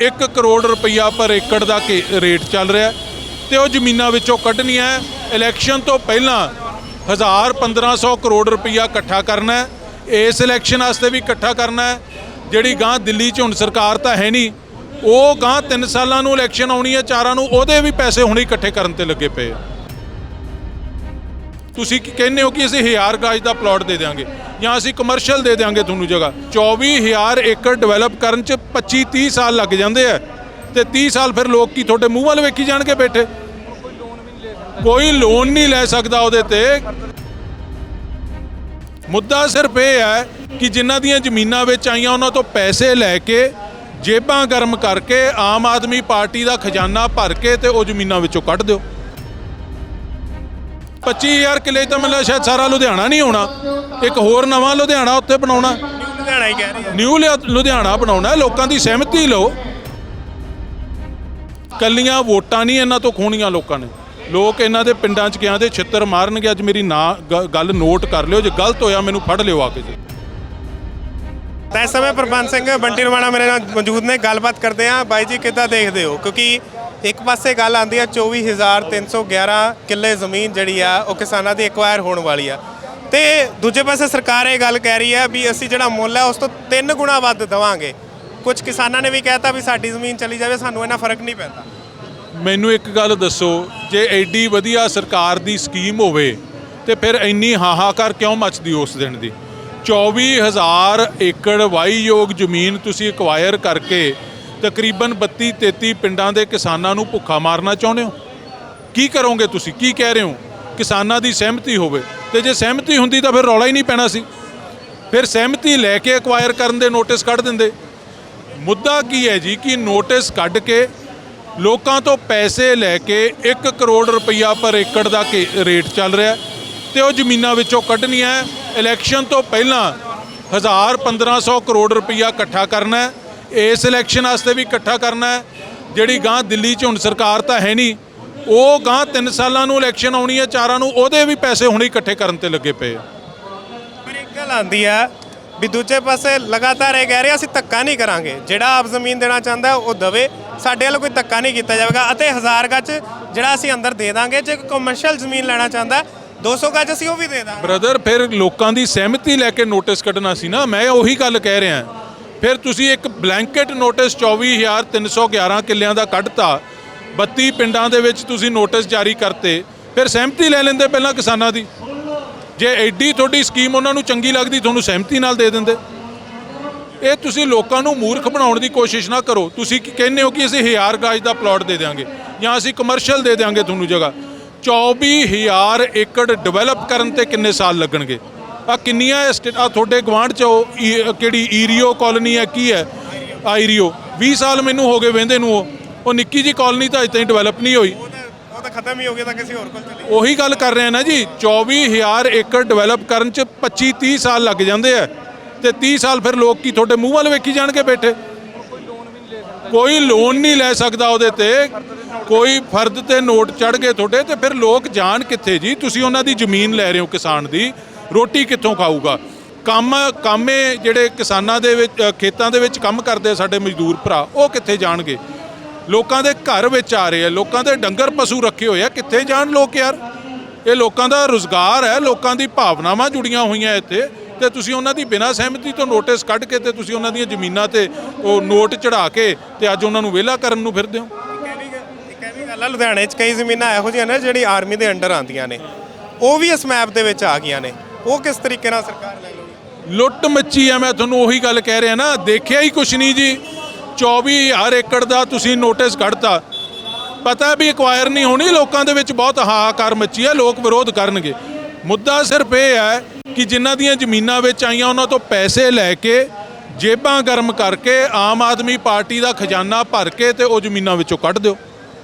1 ਕਰੋੜ ਰੁਪਈਆ ਪਰ ਏਕੜ ਦਾ ਕੇ- ਰੇਟ ਚੱਲ ਰਿਹਾ ਹੈ ਤੇ ਉਹ ਜ਼ਮੀਨਾਂ ਵਿੱਚੋਂ ਕੱਢਣੀਆਂ ਹੈ। ਇਲੈਕਸ਼ਨ ਤੋਂ ਪਹਿਲਾਂ 1000 1500 ਕਰੋੜ ਰੁਪਈਆ ਇਕੱਠਾ ਕਰਨਾ ਇਸ ਇਲੈਕਸ਼ਨ ਵਾਸਤੇ ਵੀ ਇਕੱਠਾ ਕਰਨਾ ਜਿਹੜੀ ਗਾਂ ਦਿੱਲੀ 'ਚ ਹੁਣ ਸਰਕਾਰ ਤਾਂ ਹੈ ਨਹੀਂ, ਉਹ ਗਾਂ 3 ਸਾਲਾਂ ਨੂੰ ਇਲੈਕਸ਼ਨ ਆਉਣੀ ਹੈ, ਚਾਰਾਂ ਨੂੰ ਉਹਦੇ ਵੀ ਪੈਸੇ ਹੁਣੇ ਇਕੱਠੇ ਕਰਨ ਤੇ ਲੱਗੇ ਪਏ ਤੁਸੀਂ ਕੀ ਕਹਿੰਦੇ ਹੋ ਕਿ ਅਸੀਂ ਹਜ਼ਾਰ ਗਾਜ ਦਾ ਪਲਾਟ ਦੇ ਦਿਆਂਗੇ ਜਾਂ ਅਸੀਂ ਕਮਰਸ਼ੀਅਲ ਦੇ ਦਿਆਂਗੇ ਤੁਹਾਨੂੰ ਜਗ੍ਹਾ। 24000 ਏਕੜ ਡਿਵੈਲਪ ਕਰਨ ਚ 25 30 ਸਾਲ ਲੱਗ ਜਾਂਦੇ ਆ। ਤੇ 30 ਸਾਲ ਫਿਰ ਲੋਕ ਕੀ ਤੁਹਾਡੇ ਮੂੰਹ ਵੱਲ ਵੇਖੀ ਜਾਣਗੇ ਬੈਠੇ? ਕੋਈ ਲੋਨ ਨਹੀਂ ਲੈ ਸਕਦਾ ਉਹਦੇ ਤੇ। ਮੁੱਦਾ ਸਿਰਫ ਇਹ ਹੈ ਕਿ ਜਿਨ੍ਹਾਂ ਦੀਆਂ ਜ਼ਮੀਨਾਂ ਵਿੱਚ ਆਈਆਂ, ਉਹਨਾਂ ਤੋਂ ਪੈਸੇ ਲੈ ਕੇ ਜੇਬਾਂ ਗਰਮ ਕਰਕੇ ਆਮ ਆਦਮੀ ਪਾਰਟੀ ਦਾ ਖਜ਼ਾਨਾ ਭਰ ਕੇ ਤੇ ਉਹ ਜ਼ਮੀਨਾਂ ਵਿੱਚੋਂ ਕੱਢ ਦਿਓ। 25000 ਕਿੱਲੇ ਤਾਂ ਮੈਨੂੰ ਸ਼ਾਇਦ ਸਾਰਾ ਲੁਧਿਆਣਾ ਨਹੀਂ ਹੋਣਾ। ਇੱਕ ਹੋਰ ਨਵਾਂ ਲੁਧਿਆਣਾ ਉੱਥੇ ਬਣਾਉਣਾ। ਲੁਧਿਆਣਾ ਹੀ ਕਹਿ ਰਹੀ ਨਿਊ ਲੁਧਿਆਣਾ ਬਣਾਉਣਾ, ਲੋਕਾਂ ਦੀ ਸਹਿਮਤੀ ਲਓ। ਕੱਲੀਆਂ ਵੋਟਾਂ ਨਹੀਂ ਇਹਨਾਂ ਤੋਂ ਖੋਣੀਆਂ ਲੋਕਾਂ ਨੇ। ਲੋਕ ਇਹਨਾਂ ਦੇ ਪਿੰਡਾਂ 'ਚ ਗਿਆ ਤੇ ਛਿੱਤਰ ਮਾਰਨਗੇ, ਅੱਜ ਮੇਰੀ ਨਾ ਗੱਲ ਨੋਟ ਕਰ ਲਿਓ, ਜੇ ਗਲਤ ਹੋਇਆ ਮੈਨੂੰ ਫੜ ਲਿਓ ਆ ਕੇ ਜੀ। ਤਾਂ ਇਸ ਸਮੇਂ ਪ੍ਰਬੰਧ ਸਿੰਘ ਬੰਟੀ ਰਵਾਣਾ ਮੇਰੇ ਨਾਲ ਮੌਜੂਦ ਨੇ, ਗੱਲਬਾਤ ਕਰਦੇ ਆ ਬਾਈ ਜੀ, ਕਿੱਦਾਂ ਦੇਖਦੇ ਹੋ? ਕਿਉਂਕਿ ਇੱਕ ਪਾਸੇ ਗੱਲ ਆਉਂਦੀ ਆ 24311 ਕਿੱਲੇ ਜ਼ਮੀਨ ਜਿਹੜੀ ਆ, ਉਹ ਕਿਸਾਨਾਂ ਦੀ ਐਕਵਾਇਰ ਹੋਣ ਵਾਲੀ ਆ। ਤੇ ਦੂਜੇ ਪਾਸੇ ਸਰਕਾਰ ਇਹ ਗੱਲ ਕਹਿ ਰਹੀ ਹੈ ਵੀ ਅਸੀਂ ਜਿਹੜਾ ਮੁੱਲ ਹੈ ਉਸ ਤੋਂ 3 ਗੁਣਾ ਵੱਧ ਦੇਵਾਂਗੇ। ਕੁਝ ਕਿਸਾਨਾਂ ਨੇ ਵੀ ਕਹਿਤਾ ਵੀ ਸਾਡੀ ਜ਼ਮੀਨ ਚਲੀ ਜਾਵੇ, ਸਾਨੂੰ ਇਹਨਾਂ ਫ਼ਰਕ ਨਹੀਂ ਪੈਂਦਾ। ਮੈਨੂੰ ਇੱਕ ਗੱਲ ਦੱਸੋ, ਜੇ ਐਡੀ ਵਧੀਆ ਸਰਕਾਰ ਦੀ ਸਕੀਮ ਹੋਵੇ, ਤੇ ਫਿਰ ਇੰਨੀ ਹਾਹਾਕਾਰ ਕਿਉਂ ਮਚਦੀ ਉਸ ਦਿਨ ਦੀ? 24000 ਏਕੜ ਵਾਹੀਯੋਗ ਜ਼ਮੀਨ ਤੁਸੀਂ ਐਕਵਾਇਰ ਕਰਕੇ ਤਕਰੀਬਨ 32 33 ਪਿੰਡਾਂ ਦੇ ਕਿਸਾਨਾਂ ਨੂੰ ਭੁੱਖਾ ਮਾਰਨਾ ਚਾਹੁੰਦੇ ਹੋ? ਕੀ ਕਰੋਗੇ ਤੁਸੀਂ? ਕੀ ਕਹਿ ਰਹੇ ਹੋ? ਕਿਸਾਨਾਂ ਦੀ ਸਹਿਮਤੀ ਹੋਵੇ। ਤੇ ਜੇ ਸਹਿਮਤੀ ਹੁੰਦੀ ਤਾਂ ਫਿਰ ਰੌਲਾ ਹੀ ਨਹੀਂ ਪੈਣਾ ਸੀ। ਫਿਰ ਸਹਿਮਤੀ ਲੈ ਕੇ ਐਕਵਾਇਰ ਕਰਨ ਦੇ ਨੋਟਿਸ ਕੱਢ ਦਿੰਦੇ। ਮੁੱਦਾ ਕੀ ਹੈ ਜੀ ਕਿ ਨੋਟਿਸ ਕੱਢ ਕੇ ਲੋਕਾਂ ਤੋਂ ਪੈਸੇ ਲੈ ਕੇ 1 ਕਰੋੜ ਰੁਪਈਆ ਪਰ ਏਕੜ ਦਾ ਕੇ- ਰੇਟ ਚੱਲ ਰਿਹਾ ਹੈ ਤੇ ਉਹ ਜ਼ਮੀਨਾਂ ਵਿੱਚੋਂ ਕੱਢਣੀਆਂ ਇਲੈਕਸ਼ਨ ਤੋਂ ਪਹਿਲਾਂ 1000 1500 ਕਰੋੜ ਰੁਪਈਆ ਇਕੱਠਾ ਕਰਨਾ ਹੈ। ਇਸ ਇਲੈਕਸ਼ਨ ਵਾਸਤੇ ਵੀ ਇਕੱਠਾ ਕਰਨਾ ਹੈ। ਜਿਹੜੀ ਗਾਂ ਦਿੱਲੀ 'ਚ ਹੁਣ ਸਰਕਾਰ ਤਾਂ ਹੈ ਨਹੀਂ ਉਹ ਗਾਂ 3 ਸਾਲਾਂ ਨੂੰ ਇਲੈਕਸ਼ਨ ਆਉਣੀ ਹੈ ਚਾਰਾਂ ਨੂੰ ਉਹਦੇ ਵੀ ਪੈਸੇ ਹੁਣੇ ਇਕੱਠੇ ਕਰਨ ਤੇ ਲੱਗੇ ਪਏ ਪਰ ਇੱਕ ਗੱਲ ਆਂਦੀ ਆ ਵੀ ਦੂਜੇ ਪਾਸੇ ਲਗਾਤਾਰ ਇਹ ਕਹਿ ਰਹੇ ਅਸੀਂ ਧੱਕਾ ਨਹੀਂ ਕਰਾਂਗੇ। ਜਿਹੜਾ ਆਪ ਜ਼ਮੀਨ ਦੇਣਾ ਚਾਹੁੰਦਾ ਉਹ ਦਵੇ। ਸਾਡੇ ਵੱਲੋਂ ਕੋਈ ਧੱਕਾ ਨਹੀਂ ਕੀਤਾ ਜਾਵੇਗਾ ਅਤੇ ਹਜ਼ਾਰ ਗੱਜ ਜਿਹੜਾ ਅਸੀਂ ਅੰਦਰ ਦੇ ਦਾਂਗੇ ਜੇ ਕੋਈ ਕਮਰਸ਼ੀਅਲ ਜ਼ਮੀਨ ਲੈਣਾ ਚਾਹੁੰਦਾ 200 ਗੱਜ ਅਸੀਂ ਉਹ ਵੀ ਦੇ ਦਾਂਗੇ। ਬ੍ਰਦਰ ਫਿਰ ਲੋਕਾਂ ਦੀ ਸਹਿਮਤੀ ਲੈ ਕੇ ਨੋਟਿਸ ਕੱਢਣਾ ਸੀ ਨਾ। ਮੈਂ ਉਹੀ ਗੱਲ ਕਹਿ ਰਿਹਾ। ਫਿਰ ਤੁਸੀਂ ਇੱਕ ਬਲੈਂਕਟ ਨੋਟਿਸ 24311 ਕਿੱਲਿਆਂ ਦਾ ਕੱਢਤਾ। 32 ਪਿੰਡਾਂ ਦੇ ਵਿੱਚ ਤੁਸੀਂ ਨੋਟਿਸ ਜਾਰੀ ਕਰਤੇ। ਫਿਰ ਸਹਿਮਤੀ ਲੈ ਲੈਂਦੇ ਪਹਿਲਾਂ ਕਿਸਾਨਾਂ ਦੀ। ਜੇ ਐਡੀ ਤੁਹਾਡੀ ਸਕੀਮ ਉਹਨਾਂ ਨੂੰ ਚੰਗੀ ਲੱਗਦੀ, ਤੁਹਾਨੂੰ ਸਹਿਮਤੀ ਨਾਲ ਦੇ ਦਿੰਦੇ। ਇਹ ਤੁਸੀਂ ਲੋਕਾਂ ਨੂੰ ਮੂਰਖ ਬਣਾਉਣ ਦੀ ਕੋਸ਼ਿਸ਼ ਨਾ ਕਰੋ। ਤੁਸੀਂ ਕੀ ਕਹਿੰਦੇ ਹੋ ਕਿ ਅਸੀਂ ਹਜ਼ਾਰ ਗਾਜ ਦਾ ਪਲਾਟ ਦੇ ਦਿਆਂਗੇ ਜਾਂ ਅਸੀਂ ਕਮਰਸ਼ੀਅਲ ਦੇ ਦਿਆਂਗੇ ਤੁਹਾਨੂੰ ਜਗ੍ਹਾ। 24000 ਏਕੜ ਡਿਵੈਲਪ ਕਰਨ ਤੇ ਕਿੰਨੇ ਸਾਲ ਲੱਗਣਗੇ? ਆ ਕਿੰਨੀਆਂ ਆ ਤੁਹਾਡੇ ਗਵਾਂਢ ਚ ਕਿਹੜੀ ਈਰੀਓ ਕਾਲੋਨੀ ਹੈ ਕੀ ਹੈ? ਆਈਰੀਓ 20 ਸਾਲ ਮੈਨੂੰ ਹੋ ਗਏ ਵਹਿੰਦੇ ਨੂੰ ਉਹ। ਉਹ ਨਿੱਕੀ ਜੀ ਕਾਲੋਨੀ ਤਾਂ ਅਜੇ ਤਾਈਂ ਡਿਵੈਲਪ ਨਹੀਂ ਹੋਈ। ਉਹ ਤਾਂ ਖਤਮ ਹੀ ਹੋ ਗਿਆ ਤਾਂ ਕਿਸੇ ਹੋਰ ਕੋਲ ਚਲੀ ਉਹੀ ਗੱਲ ਕਰ ਰਹੇ ਆ ਨਾ ਜੀ 24000 ਏਕੜ ਡਿਵੈਲਪ ਕਰਨ ਚ 25 30 ਸਾਲ ਲੱਗ ਜਾਂਦੇ ਆ। ਤੇ 30 ਸਾਲ ਫਿਰ ਲੋਕ ਕੀ ਤੁਹਾਡੇ ਮੂੰਹ ਵੱਲ ਵੇਖੀ ਜਾਣਗੇ ਬੈਠੇ ਕੋਈ ਲੋਨ ਨਹੀਂ ਲੈ ਸਕਦਾ ਉਹਦੇ ਤੇ। ਕੋਈ ਫਰਦ ਤੇ ਨੋਟ ਚੜ ਗਏ ਤੁਹਾਡੇ ਤੇ ਫਿਰ ਲੋਕ ਜਾਣ ਕਿੱਥੇ ਜੀ? ਤੁਸੀਂ ਉਹਨਾਂ ਦੀ ਜ਼ਮੀਨ ਲੈ ਰਹੇ ਹੋ ਕਿਸਾਨ ਦੀ। ਰੋਟੀ ਕਿੱਥੋਂ ਖਾਊਗਾ? ਕੰਮ, ਕਾਮੇ ਜਿਹੜੇ ਕਿਸਾਨਾਂ ਦੇ ਵਿੱਚ ਖੇਤਾਂ ਦੇ ਵਿੱਚ ਕੰਮ ਕਰਦੇ ਸਾਡੇ ਮਜ਼ਦੂਰ ਭਰਾ, ਉਹ ਕਿੱਥੇ ਜਾਣਗੇ? ਲੋਕਾਂ ਦੇ ਘਰ ਵਿੱਚ ਆ ਰਹੇ ਆ, ਲੋਕਾਂ ਦੇ ਡੰਗਰ ਪਸ਼ੂ ਰੱਖੇ ਹੋਏ ਆ, ਕਿੱਥੇ ਜਾਣ ਲੋਕ ਯਾਰ? ਇਹ ਲੋਕਾਂ ਦਾ ਰੁਜ਼ਗਾਰ ਹੈ, ਲੋਕਾਂ ਦੀ ਭਾਵਨਾਵਾਂ ਜੁੜੀਆਂ ਹੋਈਆਂ ਇੱਥੇ, ਤੇ ਤੁਸੀਂ ਉਹਨਾਂ ਦੀ ਬਿਨਾਂ ਸਹਿਮਤੀ ਤੋਂ ਨੋਟਿਸ ਕੱਢ ਕੇ ਤੇ ਤੁਸੀਂ ਉਹਨਾਂ ਦੀਆਂ ਜ਼ਮੀਨਾਂ ਤੇ ਉਹ ਨੋਟ ਚੜਾ ਕੇ ਤੇ ਅੱਜ ਉਹਨਾਂ ਨੂੰ ਵਿਹਲਾ ਕਰਨ ਨੂੰ ਫਿਰਦੇ ਹੋ? ਗੱਲ ਲੁਧਿਆਣੇ 'ਚ ਕਈ ਜ਼ਮੀਨਾਂ ਇਹੋ ਜਿਹੀਆਂ ਨੇ ਜਿਹੜੀ ਆਰਮੀ ਦੇ ਅੰਡਰ ਆਉਂਦੀਆਂ ਨੇ। ਉਹ ਵੀ ਇਸ ਮੈਪ ਦੇ ਵਿੱਚ ਆ ਗਈਆਂ ਨੇ। ਉਹ ਕਿਸ ਤਰੀਕੇ ਨਾਲ ਸਰਕਾਰ ਲੈ ਲਊਗੀ? ਲੁੱਟ ਮੱਚੀ ਆ ਮੈਂ ਤੁਹਾਨੂੰ ਉਹੀ ਗੱਲ ਕਹਿ ਰਿਹਾ ਨਾ ਦੇਖਿਆ ਹੀ ਕੁਛ ਨਹੀਂ ਜੀ। 24000 ਏਕੜ ਦਾ ਤੁਸੀਂ ਨੋਟਿਸ ਕੱਢਤਾ। ਪਤਾ ਵੀ ਐਕਵਾਇਰ ਨਹੀਂ ਹੋਣੀ ਲੋਕਾਂ ਦੇ ਵਿੱਚ ਬਹੁਤ ਹਾਹਾਕਾਰ ਮੱਚੀ ਆ ਲੋਕ ਵਿਰੋਧ ਕਰਨਗੇ। ਮੁੱਦਾ ਸਿਰਫ ਇਹ ਹੈ ਕਿ ਜਿਨ੍ਹਾਂ ਦੀਆਂ ਜ਼ਮੀਨਾਂ ਵਿੱਚ ਆਈਆਂ ਉਹਨਾਂ ਤੋਂ ਪੈਸੇ ਲੈ ਕੇ ਜੇਬਾਂ ਗਰਮ ਕਰਕੇ ਆਮ ਆਦਮੀ ਪਾਰਟੀ ਦਾ ਖਜ਼ਾਨਾ ਭਰ ਕੇ ਤੇ ਉਹ ਜ਼ਮੀਨਾਂ ਵਿੱਚੋਂ ਕੱਢ ਦਿਓ।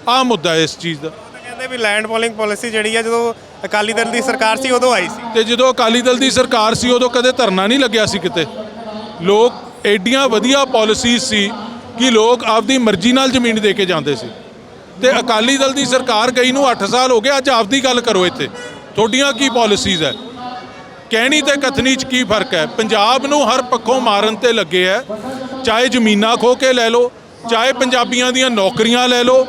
ਆਹ ਮੁੱਦਾ ਇਸ ਚੀਜ਼ ਦਾ। ਕਹਿੰਦੇ ਵੀ ਲੈਂਡ ਪੋਲਿੰਗ ਪਾਲਿਸੀ ਜਿਹੜੀ ਆ ਜਦੋਂ ਅਕਾਲੀ ਦਲ ਦੀ ਸਰਕਾਰ ਸੀ, ਉਦੋਂ ਆਈ ਸੀ। ਤੇ ਜਦੋਂ ਅਕਾਲੀ ਦਲ ਦੀ ਸਰਕਾਰ ਸੀ, ਉਦੋਂ ਕਦੇ ਧਰਨਾ ਨਹੀਂ ਲੱਗਿਆ ਸੀ ਕਿਤੇ। ਲੋਕ ਐਡੀਆਂ ਵਧੀਆ ਪਾਲਿਸੀਜ਼ ਸੀ ਕਿ ਲੋਕ ਆਪਦੀ ਮਰਜ਼ੀ ਨਾਲ ਜ਼ਮੀਨ ਦੇ ਕੇ ਜਾਂਦੇ ਸੀ। ਤੇ ਅਕਾਲੀ ਦਲ ਦੀ ਸਰਕਾਰ ਗਈ ਨੂੰ 8 ਸਾਲ ਹੋ ਗਏ, ਅੱਜ ਆਪਦੀ ਗੱਲ ਕਰੋ ਇੱਥੇ। ਤੁਹਾਡੀਆਂ ਕੀ ਪਾਲਿਸੀਜ਼ ਹੈ? ਕਹਿਣੀ ਤੇ ਕਥਨੀ ਚ ਕੀ ਫ਼ਰਕ ਹੈ? ਪੰਜਾਬ ਨੂੰ ਹਰ ਪੱਖੋਂ ਮਾਰਨ ਤੇ ਲੱਗੇ ਹੈ। ਚਾਹੇ ਜ਼ਮੀਨਾਂ ਖੋ ਕੇ ਲੈ ਲਓ, ਚਾਹੇ ਪੰਜਾਬੀਆਂ ਦੀਆਂ ਨੌਕਰੀਆਂ ਲੈ ਲਓ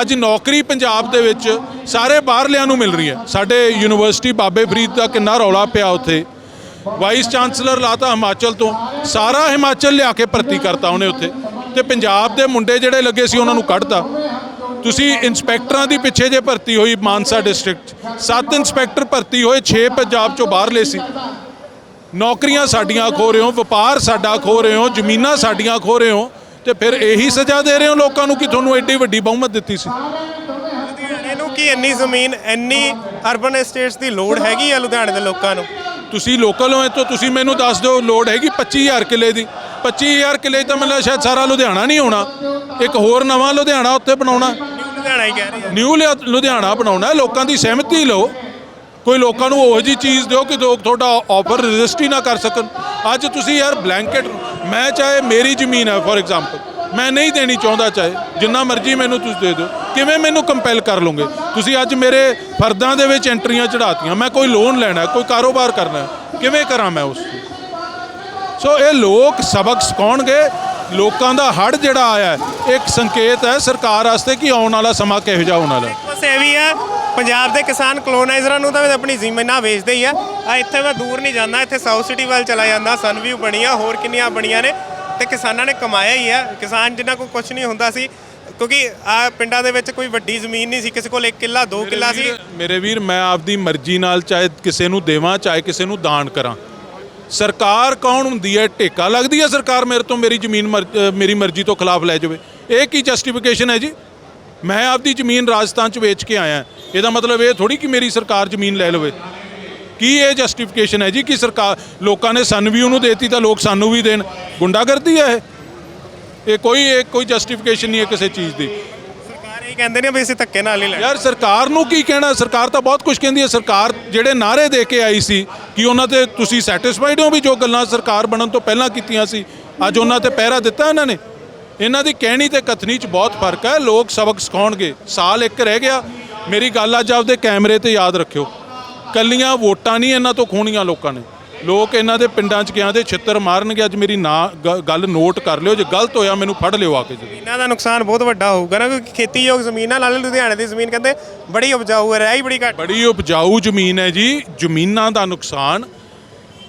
ਅੱਜ ਨੌਕਰੀ ਪੰਜਾਬ ਦੇ ਵਿੱਚ ਸਾਰੇ ਬਾਹਰਲਿਆਂ ਨੂੰ ਮਿਲ ਰਹੀ ਹੈ। ਸਾਡੇ ਯੂਨੀਵਰਸਿਟੀ ਬਾਬੇ ਫਰੀਦ ਦਾ ਕਿੰਨਾ ਰੌਲਾ ਪਿਆ ਉੱਥੇ। ਵਾਈਸ ਚਾਂਸਲਰ ਲਾਤਾ ਹਿਮਾਚਲ ਤੋਂ। ਸਾਰਾ ਹਿਮਾਚਲ ਲਿਆ ਕੇ ਭਰਤੀ ਕਰਤਾ ਉਹਨੇ ਉੱਥੇ। ਤੇ ਪੰਜਾਬ ਦੇ ਮੁੰਡੇ ਜਿਹੜੇ ਲੱਗੇ ਸੀ ਉਹਨਾਂ ਨੂੰ ਕੱਢਤਾ। ਤੁਸੀਂ ਇੰਸਪੈਕਟਰਾਂ ਦੀ ਪਿੱਛੇ ਜੇ ਭਰਤੀ ਹੋਈ ਮਾਨਸਾ ਡਿਸਟ੍ਰਿਕਟ 'ਚ। ਸੱਤ ਇੰਸਪੈਕਟਰ ਭਰਤੀ ਹੋਏ 6 ਪੰਜਾਬ ਚੋਂ ਬਾਹਰਲੇ ਸੀ। ਨੌਕਰੀਆਂ ਸਾਡੀਆਂ ਖੋ ਰਹੇ ਹੋ, ਵਪਾਰ ਸਾਡਾ ਖੋ ਰਹੇ ਹੋ, ਜ਼ਮੀਨਾਂ ਸਾਡੀਆਂ ਖੋ ਰਹੇ ਹੋ। ਤੇ ਫਿਰ ਇਹੀ ਸਜ਼ਾ ਦੇ ਰਹੇ ਹੋ ਲੋਕਾਂ ਨੂੰ ਕਿ ਤੁਹਾਨੂੰ ਐਡੀ ਵੱਡੀ ਬਹੁਮਤ ਦਿੱਤੀ ਸੀ? ਲੁਧਿਆਣੇ ਨੂੰ ਕੀ ਇੰਨੀ ਜ਼ਮੀਨ ਇੰਨੀ ਅਰਬਨ ਏਸਟੇਟਸ ਦੀ ਲੋੜ ਹੈਗੀ ਆ ਲੁਧਿਆਣੇ ਦੇ ਲੋਕਾਂ ਨੂੰ? ਤੁਸੀਂ ਲੋਕਲ ਹੋ ਤਾਂ ਤੁਸੀਂ ਮੈਨੂੰ ਦੱਸ ਦਿਓ ਲੋਡ ਹੈਗੀ 25000 ਕਿੱਲੇ ਦੀ? 25000 ਕਿੱਲੇ ਤਾਂ ਮਤਲਬ ਸ਼ਾਇਦ ਸਾਰਾ ਲੁਧਿਆਣਾ ਨਹੀਂ ਹੋਣਾ। ਇੱਕ ਹੋਰ ਨਵਾਂ ਲੁਧਿਆਣਾ ਉੱਥੇ ਬਣਾਉਣਾ। ਲੁਧਿਆਣਾ ਹੀ ਕਹਿ ਰਹੀ ਨਿਊ ਲੁਧਿਆਣਾ ਬਣਾਉਣਾ ਲੋਕਾਂ ਦੀ ਸਹਿਮਤੀ ਲਓ। ਕੋਈ ਲੋਕਾਂ ਨੂੰ ਉਹੋ ਜੀ ਚੀਜ਼ ਦਿਓ ਕਿ ਲੋਕ ਤੁਹਾਡਾ ਆਫਰ ਰੈਜ਼ਿਸਟ ਹੀ ਨਾ ਕਰ ਸਕਣ। ਅੱਜ ਤੁਸੀਂ ਯਾਰ ਬਲੈਂਕਟ ਮੈਂ ਚਾਹੇ ਮੇਰੀ ਜ਼ਮੀਨ ਹੈ ਫੋਰ ਐਗਜ਼ਾਮਪਲ ਮੈਂ ਨਹੀਂ ਦੇਣੀ ਚਾਹੁੰਦਾ ਚਾਹੇ ਜਿੰਨਾ ਮਰਜ਼ੀ ਮੈਨੂੰ ਤੁਸੀਂ ਦੇ ਦਿਓ ਕਿਵੇਂ ਮੈਨੂੰ ਕੰਪੈਲ ਕਰ ਲਓਗੇ ਤੁਸੀਂ ਅੱਜ ਮੇਰੇ ਫਰਦਾਂ ਦੇ ਵਿੱਚ ਐਂਟਰੀਆਂ ਚੜਾਤੀਆਂ ਮੈਂ ਕੋਈ ਲੋਨ ਲੈਣਾ ਕੋਈ ਕਾਰੋਬਾਰ ਕਰਨਾ ਕਿਵੇਂ ਕਰਾਂ ਮੈਂ ਉਸ ਨੂੰ? ਸੋ ਇਹ ਲੋਕ ਸਬਕ ਸਿਖਾਉਣਗੇ ਲੋਕਾਂ ਦਾ ਹੜ ਜਿਹੜਾ ਆਇਆ ਹੈ, ਇੱਕ ਸੰਕੇਤ ਹੈ ਸਰਕਾਰ ਵਾਸਤੇ ਕਿ ਆਉਣ ਵਾਲਾ ਸਮਾਂ ਕਿਹੋ ਜਿਹਾ ਹੋਣ ਵਾਲਾ ਹੈ ਬਸ ਇਹ ਵੀ ਆ ਪੰਜਾਬ ਦੇ ਕਿਸਾਨ ਕਲੋਨਾਈਜ਼ਰਾਂ ਨੂੰ ਤਾਂ ਆਪਣੀ ਜ਼ਮੀਨਾਂ ਵੇਚਦੇ ਹੀ ਆ। ਆ ਇੱਥੇ ਮੈਂ ਦੂਰ ਨਹੀਂ ਜਾਂਦਾ ਇੱਥੇ ਸਾਊਥ ਸਿਟੀ ਵੱਲ ਚਲਾ ਜਾਂਦਾ ਸਨਵਿਊ ਬਣੀਆਂ ਹੋਰ ਕਿੰਨੀਆਂ ਬਣੀਆਂ ਨੇ ਤੇ ਕਿਸਾਨਾਂ ਨੇ ਕਮਾਇਆ ਹੀ ਆ। ਕਿਸਾਨ ਜਿਨ੍ਹਾਂ ਕੋਲ ਕੁਝ ਨਹੀਂ ਹੁੰਦਾ ਸੀ ਕਿਉਂਕਿ ਆ ਪਿੰਡਾਂ ਦੇ ਵਿੱਚ ਕੋਈ ਵੱਡੀ ਜ਼ਮੀਨ ਨਹੀਂ ਸੀ ਕਿਸੇ ਕੋਲ 1 ਕਿੱਲਾ 2 ਕਿੱਲਾ ਸੀ। ਮੇਰੇ ਵੀਰ ਮੈਂ ਆਪਦੀ ਮਰਜ਼ੀ ਨਾਲ ਚਾਹੇ ਕਿਸੇ ਨੂੰ ਦੇਵਾਂ ਚਾਹੇ ਕਿਸੇ ਨੂੰ ਦਾਨ ਕਰਾਂ। ਸਰਕਾਰ ਕੌਣ ਹੁੰਦੀ ਹੈ? ਢੇਕਾ ਲੱਗਦੀ ਹੈ ਸਰਕਾਰ ਮੇਰੇ ਤੋਂ ਮੇਰੀ ਜ਼ਮੀਨ ਮੇਰੀ ਮਰਜ਼ੀ ਤੋਂ ਖਿਲਾਫ ਲੈ ਜਾਵੇ। ਇਹ ਕੀ ਜਸਟੀਫਿਕੇਸ਼ਨ ਹੈ ਜੀ? ਮੈਂ ਆਪਦੀ ਜ਼ਮੀਨ ਰਾਜਸਥਾਨ ਚ ਵੇਚ ਕੇ ਆਇਆ। ਇਹਦਾ ਮਤਲਬ ਇਹ ਥੋੜੀ ਕਿ ਮੇਰੀ ਸਰਕਾਰ ਜ਼ਮੀਨ ਲੈ ਲਵੇ। ਕੀ ਇਹ ਜਸਟੀਫਿਕੇਸ਼ਨ ਹੈ ਜੀ ਕਿ ਸਰਕਾਰ ਲੋਕਾਂ ਨੇ ਸਾਨੂੰ ਵੀ ਉਹਨੂੰ ਦੇਤੀ ਤਾਂ ਲੋਕ ਸਾਨੂੰ ਵੀ ਦੇਣ? ਗੁੰਡਾਗਰਦੀ ਹੈ ਇਹ? ਇਹ ਕੋਈ ਇਹ ਕੋਈ ਜਸਟੀਫਿਕੇਸ਼ਨ ਨਹੀਂ ਹੈ ਕਿਸੇ ਚੀਜ਼ ਦੀ। ਸਰਕਾਰ ਇਹ ਕਹਿੰਦੇ ਨੇ ਵੀ ਅਸੀਂ ਧੱਕੇ ਨਾਲ ਹੀ ਲੈਣਾ। ਯਾਰ ਸਰਕਾਰ ਨੂੰ ਕੀ ਕਹਿਣਾ? ਸਰਕਾਰ ਤਾਂ ਬਹੁਤ ਕੁਝ ਕਹਿੰਦੀ ਹੈ। ਸਰਕਾਰ ਜਿਹੜੇ ਨਾਰੇ ਦੇ ਕੇ ਆਈ ਸੀ ਕਿ ਉਹਨਾਂ ਤੇ ਤੁਸੀਂ ਸੈਟੀਸਫਾਈਡ ਹੋ ਵੀ ਜੋ ਗੱਲਾਂ ਸਰਕਾਰ ਬਣਨ ਤੋਂ ਪਹਿਲਾਂ ਕੀਤੀਆਂ ਸੀ ਅੱਜ ਉਹਨਾਂ ਤੇ ਪਹਿਰਾ ਦਿੱਤਾ ਇਹਨਾਂ ਨੇ? ਇਹਨਾਂ ਦੀ ਕਹਿਣੀ ਤੇ ਕਥਨੀ 'ਚ ਬਹੁਤ ਫ਼ਰਕ ਹੈ। ਲੋਕ ਸਬਕ ਸਿਖਾਉਣਗੇ। ਸਾਲ ਇੱਕ ਰਹਿ ਗਿਆ। ਮੇਰੀ ਗੱਲ ਅੱਜ ਆਪਦੇ ਕੈਮਰੇ ਤੇ ਯਾਦ ਰੱਖਿਓ। ਕੱਲੀਆਂ ਵੋਟਾਂ ਨਹੀਂ ਇਹਨਾਂ ਤੋਂ ਖੋਣੀਆਂ ਲੋਕਾਂ ਨੇ। ਲੋਕ ਇਹਨਾਂ ਦੇ ਪਿੰਡਾਂ 'ਚ ਗਿਆ ਦੇ ਛਿੱਤਰ ਮਾਰਨਗੇ। ਅੱਜ ਮੇਰੀ ਨਾ ਗੱਲ ਨੋਟ ਕਰ ਲਿਓ। ਜੇ ਗਲਤ ਹੋਇਆ ਮੈਨੂੰ ਫੜ ਲਿਓ ਆ ਕੇ ਜੀ ਇਹਨਾਂ ਦਾ ਨੁਕਸਾਨ ਬਹੁਤ ਵੱਡਾ ਹੋਊਗਾ ਨਾ ਕਿਉਂਕਿ ਖੇਤੀਯੋਗ ਜ਼ਮੀਨ ਨਾਲੇ ਲੁਧਿਆਣੇ ਦੀ ਜ਼ਮੀਨ ਕਹਿੰਦੇ ਬੜੀ ਉਪਜਾਊ ਹੈ ਰਹਿ ਹੀ ਬੜੀ ਘੱਟ। ਬੜੀ ਉਪਜਾਊ ਜ਼ਮੀਨ ਹੈ ਜੀ। ਜ਼ਮੀਨਾਂ ਦਾ ਨੁਕਸਾਨ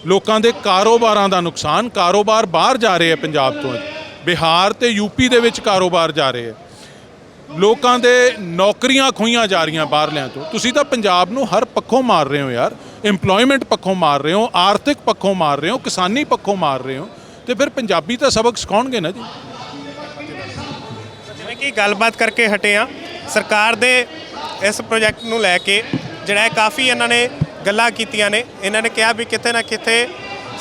ਲੋਕਾਂ ਦੇ ਕਾਰੋਬਾਰਾਂ ਦਾ ਨੁਕਸਾਨ। ਕਾਰੋਬਾਰ ਬਾਹਰ ਜਾ ਰਹੇ ਆ ਪੰਜਾਬ ਤੋਂ ਬਿਹਾਰ ਤੇ ਯੂਪੀ ਦੇ ਵਿੱਚ ਕਾਰੋਬਾਰ ਜਾ ਰਹੇ ਆ ਲੋਕਾਂ ਦੇ ਨੌਕਰੀਆਂ ਖੋਈਆਂ ਜਾ ਰਹੀਆਂ ਬਾਹਰਲਿਆਂ ਤੋਂ। ਤੁਸੀਂ ਤਾਂ ਪੰਜਾਬ ਨੂੰ ਹਰ ਪੱਖੋਂ ਮਾਰ ਰਹੇ ਹੋ ਯਾਰ। EMPLOYMENT ਪੱਖੋਂ ਮਾਰ ਰਹੇ ਹੋ, ਆਰਥਿਕ ਪੱਖੋਂ ਮਾਰ ਰਹੇ ਹੋ, ਕਿਸਾਨੀ ਪੱਖੋਂ ਮਾਰ ਰਹੇ ਹੋ। ਤੇ ਫਿਰ ਪੰਜਾਬੀ ਤਾਂ ਸਬਕ ਸਿਖਾਉਣਗੇ ਨਾ ਜੀ। ਜਿਵੇਂ ਕਿ ਗੱਲਬਾਤ ਕਰਕੇ ਹਟੇ ਆ ਸਰਕਾਰ ਦੇ ਇਸ ਪ੍ਰੋਜੈਕਟ ਨੂੰ ਲੈ ਕੇ ਜਿਹੜਾ ਹੈ ਕਾਫੀ ਇਹਨਾਂ ਨੇ ਗੱਲਾਂ ਕੀਤੀਆਂ ਨੇ, ਇਹਨਾਂ ਨੇ ਕਿਹਾ ਵੀ ਕਿਤੇ ਨਾ ਕਿਤੇ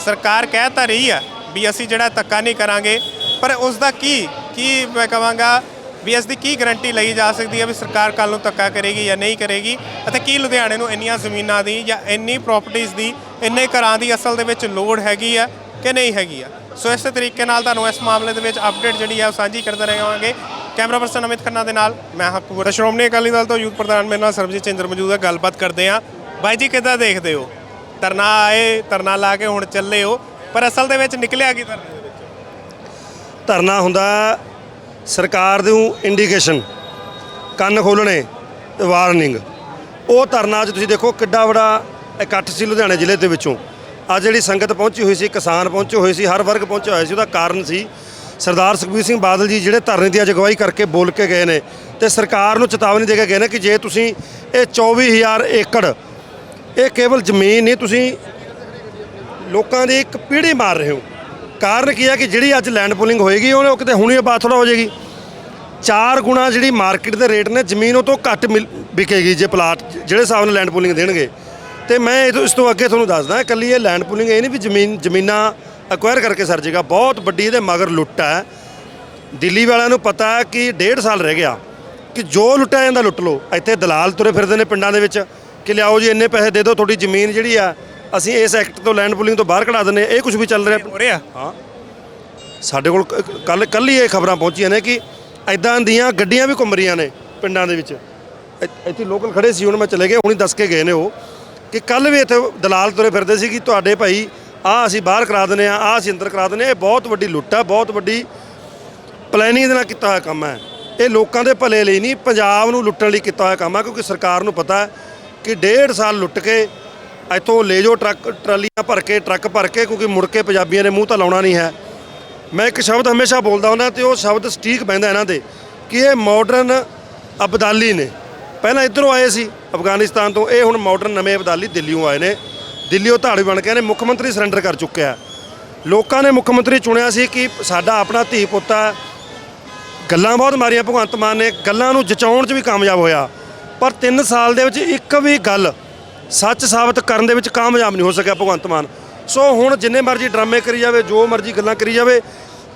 ਸਰਕਾਰ ਕਹਿ ਤਾਂ ਰਹੀ ਆ ਵੀ ਅਸੀਂ ਜਿਹੜਾ ਧੱਕਾ ਨਹੀਂ ਕਰਾਂਗੇ ਪਰ ਉਸ ਦਾ ਕੀ ਕੀ ਮੈਂ ਕਹਾਂਗਾ ਵੀ ਇਸ ਦੀ ਕੀ ਗਾਰੰਟੀ ਲਈ ਜਾ ਸਕਦੀ ਹੈ ਵੀ ਸਰਕਾਰ ਕੱਲ ਨੂੰ ਧੱਕਾ ਕਰੇਗੀ ਜਾਂ ਨਹੀਂ ਕਰੇਗੀ? ਅਤੇ ਕੀ ਲੁਧਿਆਣੇ ਨੂੰ ਇੰਨੀਆਂ ਜ਼ਮੀਨਾਂ ਦੀ ਜਾਂ ਇੰਨੀ ਪ੍ਰਾਪਰਟੀਆਂ ਦੀ, ਇੰਨੇ ਘਰਾਂ ਦੀ ਅਸਲ ਦੇ ਵਿੱਚ ਲੋੜ ਹੈਗੀ ਆ ਕਿ ਨਹੀਂ ਹੈਗੀ ਆ? ਸੋ ਇਸੇ ਤਰੀਕੇ ਨਾਲ ਤੁਹਾਨੂੰ ਇਸ ਮਾਮਲੇ ਦੇ ਵਿੱਚ ਅਪਡੇਟ ਜਿਹੜੀ ਆ ਉਹ ਸਾਂਝੀ ਕਰਦੇ ਰਹਾਂਗੇ। ਕੈਮਰਾ ਪਰਸਨ ਅਮਿਤ ਖੰਨਾ ਦੇ ਨਾਲ ਮੈਂ ਹਾਂ ਪੂਰਾ ਸ਼੍ਰੋਮਣੀ ਅਕਾਲੀ ਦਲ ਤੋਂ ਯੂਥ ਪ੍ਰਧਾਨ, ਮੇਰੇ ਨਾਲ ਸਰਬਜੀਤ ਚੰਦਰ ਮੌਜੂਦ ਹੈ ਗੱਲਬਾਤ ਕਰਦੇ ਆ ਬਾਈ ਜੀ, ਕਿੱਦਾਂ ਦੇਖਦੇ ਹੋ? ਤਰਨਾ ਆਏ ਤਰਨਾ ਲਾ ਕੇ ਹੁਣ ਚੱਲੇ ਹੋ, ਪਰ ਅਸਲ ਦੇ ਵਿੱਚ ਨਿਕਲਿਆ ਕੀ ਧਰਨੇ? ਧਰਨਾ ਹੁੰਦਾ ਸਰਕਾਰ ਨੂੰ ਇੰਡੀਕੇਸ਼ਨ ਕੰਨ ਖੋਲਣੇ ਤੇ ਵਾਰਨਿੰਗ ਉਹ ਧਰਨਾ ਅੱਜ ਤੁਸੀਂ ਦੇਖੋ ਕਿੱਡਾ ਬੜਾ ਇਕੱਠ ਸੀ ਲੁਧਿਆਣੇ ਜ਼ਿਲ੍ਹੇ ਦੇ ਵਿੱਚੋਂ। ਅੱਜ ਜਿਹੜੀ ਸੰਗਤ ਪਹੁੰਚੀ ਹੋਈ ਸੀ, ਕਿਸਾਨ ਪਹੁੰਚੇ ਹੋਏ ਸੀ, ਹਰ ਵਰਗ ਪਹੁੰਚਿਆ ਹੋਇਆ ਸੀ, ਉਹਦਾ ਕਾਰਨ ਸੀ ਸਰਦਾਰ ਸੁਖਬੀਰ ਸਿੰਘ ਬਾਦਲ ਜੀ ਜਿਹੜੇ ਧਰਨੇ ਦੀ ਅੱਜ ਅਗਵਾਈ ਕਰਕੇ ਬੋਲ ਕੇ ਗਏ ਨੇ। ਤੇ ਸਰਕਾਰ ਨੂੰ ਚੇਤਾਵਨੀ ਦੇ ਕੇ ਗਏ ਨੇ ਕਿ ਜੇ ਤੁਸੀਂ ਇਹ 24000 ਏਕੜ, ਇਹ ਕੇਵਲ ਜ਼ਮੀਨ ਨਹੀਂ, ਤੁਸੀਂ ਲੋਕਾਂ ਦੀ ਇੱਕ ਪੀੜ੍ਹੀ ਮਾਰ ਰਹੇ ਹੋ। ਕਾਰਨ ਕੀ ਹੈ ਕਿ ਜਿਹੜੀ ਅੱਜ ਲੈਂਡ ਪੁਲਿੰਗ ਹੋਏਗੀ, ਉਹਨੇ ਉਹ ਕਿਤੇ ਹੁਣੀ ਬਾਅਦ ਥੋੜਾ ਹੋ ਜਾਏਗੀ। ਚਾਰ ਗੁਣਾ ਜਿਹੜੀ ਮਾਰਕੀਟ ਦੇ ਰੇਟ ਨੇ, ਜ਼ਮੀਨ ਉਹ ਤੋਂ ਘੱਟ ਮਿਲ- ਵਿਕੇਗੀ ਜੇ ਪਲਾਟ ਜਿਹੜੇ ਹਿਸਾਬ ਨਾਲ ਲੈਂਡ ਪੁਲਿੰਗ ਦੇਣਗੇ। ਤੇ ਮੈਂ ਇਹ ਤੋਂ, ਇਸ ਤੋਂ ਅੱਗੇ ਤੁਹਾਨੂੰ ਦੱਸਦਾ, ਇਕੱਲੀ ਇਹ ਲੈਂਡ ਪੁਲਿੰਗ ਇਹ ਨਹੀਂ ਵੀ ਜ਼ਮੀਨ, ਜ਼ਮੀਨਾਂ ਅਕਵਾਇਰ ਕਰਕੇ ਸਰ ਜੇਗਾ। ਬਹੁਤ ਵੱਡੀ ਇਹਦੇ ਮਗਰ ਲੁੱਟ ਹੈ ਦਿੱਲੀ ਵਾਲਿਆਂ ਨੂੰ ਪਤਾ ਹੈ ਕਿ ਡੇਢ ਸਾਲ ਰਹਿ ਗਿਆ ਕਿ ਜੋ ਲੁੱਟਿਆ ਜਾਂਦਾ ਲੁੱਟ ਲਓ। ਇੱਥੇ ਦਲਾਲ ਤੁਰੇ ਫਿਰਦੇ ਨੇ ਪਿੰਡਾਂ ਦੇ ਵਿੱਚ ਕਿ ਲਿਆਓ ਜੀ, ਇੰਨੇ ਪੈਸੇ ਦੇ ਦਿਓ, ਤੁਹਾਡੀ ਜ਼ਮੀਨ ਜਿਹੜੀ ਆ ਅਸੀਂ ਇਸ ਐਕਟ ਤੋਂ ਲੈਂਡ ਪੁਲਿੰਗ ਤੋਂ ਬਾਹਰ ਕਢਾ ਦਿੰਦੇ ਹਾਂ। ਇਹ ਕੁਝ ਵੀ ਚੱਲ ਰਿਹਾ। ਹੋ ਰਿਹਾ? ਹਾਂ। ਸਾਡੇ ਕੋਲ ਕੱਲ ਕੱਲ ਹੀ ਇਹ ਖਬਰਾਂ ਪਹੁੰਚੀਆਂ ਨੇ ਕਿ ਐਦਾਂ ਦੀਆਂ ਗੱਡੀਆਂ ਵੀ ਘੁੰਮ ਰਹੀਆਂ ਨੇ ਪਿੰਡਾਂ ਦੇ ਵਿੱਚ। ਇੱਥੇ ਲੋਕਲ ਖੜੇ ਸੀ ਹੁਣ ਮੈਂ ਚਲੇ ਗਿਆ ਹੁਣੀ ਦੱਸ ਕੇ ਗਏ ਨੇ ਉਹ ਕਿ ਕੱਲ ਵੀ ਇੱਥੇ ਦਲਾਲ ਤੁਰੇ ਫਿਰਦੇ ਸੀ ਕਿ ਤੁਹਾਡੇ ਭਾਈ ਆਹ ਅਸੀਂ ਬਾਹਰ ਕਰਾ ਦਿੰਦੇ ਆ ਆਹ ਅਸੀਂ ਅੰਦਰ ਕਰਾ ਹਾਂ। ਇਹ ਬਹੁਤ ਵੱਡੀ ਲੁੱਟ ਆ ਬਹੁਤ ਵੱਡੀ ਪਲੈਨਿੰਗ ਦੇ ਨਾਲ ਕੀਤਾ ਹੋਇਆ ਕੰਮ ਹੈ। ਇਹ ਲੋਕਾਂ ਦੇ ਭਲੇ ਲਈ ਨਹੀਂ ਪੰਜਾਬ ਨੂੰ ਲੁੱਟਣ ਲਈ ਕੀਤਾ ਹੋਇਆ ਕੰਮ ਹੈ ਕਿਉਂਕਿ ਸਰਕਾਰ ਨੂੰ ਪਤਾ ਹੈ ਕਿ ਡੇਢ ਸਾਲ ਲੁੱਟ ਕੇ ਇੱਥੋਂ ਲੈ ਜਾਓ ਟਰੱਕ, ਟਰਾਲੀਆਂ ਭਰ ਕੇ, ਟਰੱਕ ਭਰ ਕੇ, ਕਿਉਂਕਿ ਮੁੜ ਕੇ ਪੰਜਾਬੀਆਂ ਨੇ ਮੂੰਹ ਤਾਂ ਲਾਉਣਾ ਨਹੀਂ ਹੈ। ਮੈਂ ਇੱਕ ਸ਼ਬਦ ਹਮੇਸ਼ਾ ਬੋਲਦਾ ਹੁੰਦਾ ਤੇ ਉਹ ਸ਼ਬਦ ਸਟੀਕ ਪੈਂਦਾ ਇਹਨਾਂ ਦੇ ਕਿ ਇਹ ਮਾਡਰਨ ਅਬਦਾਲੀ ਨੇ। ਪਹਿਲਾਂ ਇੱਧਰੋਂ ਆਏ ਸੀ ਅਫਗਾਨਿਸਤਾਨ ਤੋਂ, ਇਹ ਹੁਣ ਮਾਡਰਨ ਨਵੇਂ ਅਬਦਾਲੀ ਦਿੱਲੀੋਂ ਆਏ ਨੇ। ਦਿੱਲੀੋਂ ਧਾੜੀ ਬਣ ਕੇ ਨੇ, ਮੁੱਖ ਮੰਤਰੀ ਸਰੈਂਡਰ ਕਰ ਚੁੱਕਿਆ ਲੋਕਾਂ ਨੇ ਮੁੱਖ ਮੰਤਰੀ ਚੁਣਿਆ ਸੀ ਕਿ ਸਾਡਾ ਆਪਣਾ ਧੀ ਪੁੱਤਾ ਗੱਲਾਂ ਬਹੁਤ ਮਾਰੀਆਂ, ਭਗਵੰਤ ਮਾਨ ਨੇ, ਗੱਲਾਂ ਨੂੰ ਜਚਾਉਣ 'ਚ ਵੀ ਕਾਮਯਾਬ ਹੋਇਆ। ਪਰ 3 ਸਾਲ ਦੇ ਵਿੱਚ ਇੱਕ ਵੀ ਗੱਲ ਸੱਚ ਸਾਬਤ ਕਰਨ ਦੇ ਵਿੱਚ ਕਾਮਯਾਬ ਨਹੀਂ ਹੋ ਸਕਿਆ ਭਗਵੰਤ ਮਾਨ। ਸੋ ਹੁਣ ਜਿੰਨੇ ਮਰਜ਼ੀ ਡਰਾਮੇ ਕਰੀ ਜਾਵੇ, ਜੋ ਮਰਜ਼ੀ ਗੱਲਾਂ ਕਰੀ ਜਾਵੇ,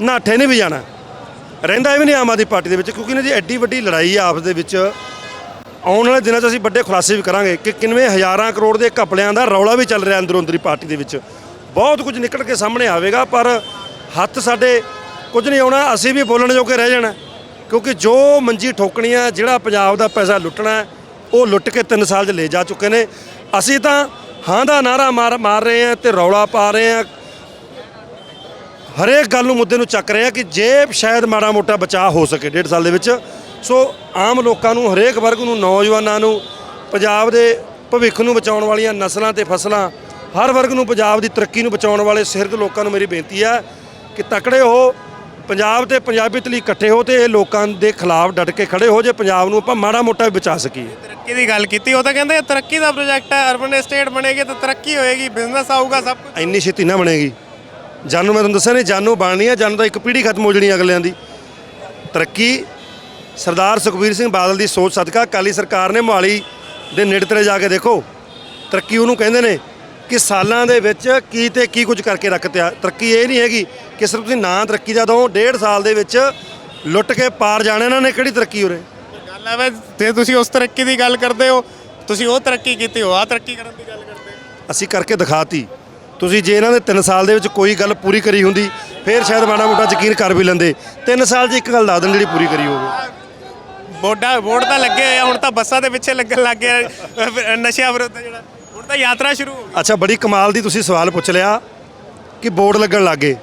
ਨਾਠੇ ਨਹੀਂ ਵੀ ਜਾਣਾ। ਰਹਿੰਦਾ ਇਹ ਵੀ ਨਹੀਂ ਆਮ ਆਦਮੀ ਪਾਰਟੀ ਦੇ ਵਿੱਚ, ਕਿਉਂਕਿ ਇਹਨਾਂ ਦੀ ਐਡੀ ਵੱਡੀ ਲੜਾਈ ਆ ਆਪਸ ਦੇ ਵਿੱਚ। ਆਉਣ ਵਾਲੇ ਦਿਨਾਂ 'ਚ ਅਸੀਂ ਵੱਡੇ ਖੁਲਾਸੇ ਵੀ ਕਰਾਂਗੇ ਕਿ ਕਿੰਨੇ ਹਜ਼ਾਰਾਂ ਕਰੋੜ ਦੇ ਘਪਲਿਆਂ ਦਾ ਰੌਲਾ ਵੀ ਚੱਲ ਰਿਹਾ ਅੰਦਰੋਂ ਅੰਦਰੀ ਪਾਰਟੀ ਦੇ ਵਿੱਚ। ਬਹੁਤ ਕੁਝ ਨਿਕਲ ਕੇ ਸਾਹਮਣੇ ਆਵੇਗਾ, ਪਰ ਹੱਥ ਸਾਡੇ ਕੁਝ ਨਹੀਂ ਆਉਣਾ, ਅਸੀਂ ਵੀ ਬੋਲਣ ਜੋਗੇ ਰਹਿ ਜਾਣਾ। ਕਿਉਂਕਿ ਜੋ ਮੰਜੀ ਠੋਕਣੀ ਆ ਜਿਹੜਾ ਪੰਜਾਬ ਦਾ ਪੈਸਾ ਲੁੱਟਣਾ, ਉਹ ਲੁੱਟ ਕੇ 3 ਸਾਲ 'ਚ ਲੈ ਜਾ ਚੁੱਕੇ ਨੇ। ਅਸੀਂ ਤਾਂ ਹਾਂ ਦਾ ਨਾਰਾ ਮਾਰ ਮਾਰ ਰਹੇ ਆ ਤੇ ਰੌਲਾ ਪਾ ਰਹੇ ਆ ਹਰੇਕ ਗੱਲ ਨੂੰ ਮੁੱਦੇ ਨੂੰ ਚੱਕ ਰਹੇ ਆ ਕਿ ਜੇ ਸ਼ਾਇਦ ਮਾੜਾ ਮੋਟਾ ਬਚਾਅ ਹੋ ਸਕੇ ਡੇਢ ਸਾਲ ਦੇ ਵਿੱਚ। ਸੋ ਆਮ ਲੋਕਾਂ ਨੂੰ, ਹਰੇਕ ਵਰਗ ਨੂੰ, ਨੌਜਵਾਨਾਂ ਨੂੰ, ਪੰਜਾਬ ਦੇ ਭਵਿੱਖ ਨੂੰ ਬਚਾਉਣ ਵਾਲੀਆਂ ਨਸਲਾਂ ਤੇ ਫਸਲਾਂ, ਹਰ ਵਰਗ ਨੂੰ, ਪੰਜਾਬ ਦੀ ਤਰੱਕੀ ਨੂੰ ਬਚਾਉਣ ਵਾਲੇ ਸਿਰਦ ਲੋਕਾਂ ਨੂੰ ਮੇਰੀ ਬੇਨਤੀ ਹੈ ਕਿ ਤਕੜੇ ਹੋ, ਪੰਜਾਬ ਤੇ ਪੰਜਾਬੀਅਤ ਲਈ ਇਕੱਠੇ ਹੋ ਤੇ ਇਹ ਲੋਕਾਂ ਦੇ ਖਿਲਾਫ ਡਟ ਕੇ ਖੜੇ ਹੋ ਜੇ ਪੰਜਾਬ ਨੂੰ ਆਪਾਂ ਮਾੜਾ ਮੋਟਾ ਵੀ ਬਚਾ ਸਕੀਏ। ਤਰੱਕੀ ਦੀ ਗੱਲ ਕੀਤੀ, ਉਹ ਤਾਂ ਕਹਿੰਦੇ ਇਹ ਤਰੱਕੀ ਦਾ ਪ੍ਰੋਜੈਕਟ ਹੈ ਅਰਬਨ ਏਸਟੇਟ ਬਣੇਗੀ ਤਾਂ ਤਰੱਕੀ ਹੋਏਗੀ ਬਿਜ਼ਨਸ ਆਊਗਾ, ਸਭ ਕੁਝ ਇੰਨੀ ਛੇਤੀ ਨਾ ਬਣੇਗੀ। ਜਾਨੂ, ਮੈਂ ਤੁਹਾਨੂੰ ਦੱਸਿਆ ਨਹੀਂ ਜਾਨੂ ਬਣਨੀ ਹੈ ਜਾਨੂ ਤਾਂ ਇੱਕ ਪੀੜ੍ਹੀ ਖਤਮ ਹੋ ਜਣੀ ਅਗਲਿਆਂ ਦੀ। ਤਰੱਕੀ, ਸਰਦਾਰ ਸੁਖਬੀਰ ਸਿੰਘ ਬਾਦਲ ਦੀ ਸੋਚ ਸਦਕਾ ਕਾਲੀ ਸਰਕਾਰ ਨੇ ਮੋਹਾਲੀ ਦੇ ਨੇੜੇ ਜਾ ਕੇ ਦੇਖੋ, ਤਰੱਕੀ ਉਹਨੂੰ ਕਹਿੰਦੇ ਨੇ ਕਿ ਸਾਲਾਂ ਦੇ ਵਿੱਚ ਕੀ ਤੇ ਕੀ ਕੁਝ ਕਰਕੇ ਰੱਖਤਿਆ ਤਰੱਕੀ ਇਹ ਨਹੀਂ ਹੈਗੀ ਕਿ ਸਿਰਫ ਤੁਸੀਂ ਨਾਂ ਤਰੱਕੀ ਦਾ ਦੋ ਡੇਢ ਸਾਲ ਦੇ ਵਿੱਚ ਲੁੱਟ ਕੇ ਪਾਰ ਜਾਣਾ ਇਹਨਾਂ ਨੇ, ਕਿਹੜੀ ਤਰੱਕੀ ਉਰੇ? ਗੱਲ ਹੈ ਤੇ ਤੁਸੀਂ ਉਸ ਤਰੱਕੀ ਦੀ ਗੱਲ ਕਰਦੇ ਹੋ ਤੁਸੀਂ ਉਹ ਤਰੱਕੀ ਕੀਤੀ ਹੋ ਆ ਤਰੱਕੀ ਕਰਨ ਦੀ ਗੱਲ ਕਰਦੇ ਹੋ। ਅਸੀਂ ਕਰਕੇ ਦਿਖਾਤੀ। ਤੁਸੀਂ ਜੇ ਇਹਨਾਂ ਦੇ 3 ਸਾਲ ਦੇ ਵਿੱਚ ਕੋਈ ਗੱਲ ਪੂਰੀ ਕਰੀ ਹੁੰਦੀ ਫਿਰ ਸ਼ਾਇਦ ਮਾੜਾ ਮੋਟਾ ਯਕੀਨ ਕਰ ਵੀ ਲੈਂਦੇ। 3 ਸਾਲ 'ਚ ਇੱਕ ਗੱਲ ਦੱਸ ਦੇਣ ਜਿਹੜੀ ਪੂਰੀ ਕਰੀ ਹੋਵੇ। ਬੋਰਡਾ ਬੋਰਡ ਤਾਂ ਲੱਗੇ ਹੋਏ ਆ ਹੁਣ ਤਾਂ ਬੱਸਾਂ ਦੇ ਪਿੱਛੇ ਲੱਗਣ ਲੱਗ ਗਿਆ ਅਹ ਨਸ਼ਿਆਂ ਵਿਰੁੱਧ ਜਿਹੜਾ। ਹੁਣ ਤਾਂ ਯਾਤਰਾ ਸ਼ੁਰੂ ਹੋ ਗਈ। ਅੱਛਾ ਬੜੀ ਕਮਾਲ ਦੀ ਤੁਸੀਂ ਸਵਾਲ ਪੁੱਛ ਲਿਆ ਕਿ ਬੋਰਡ ਲੱਗਣ ਲੱਗੇ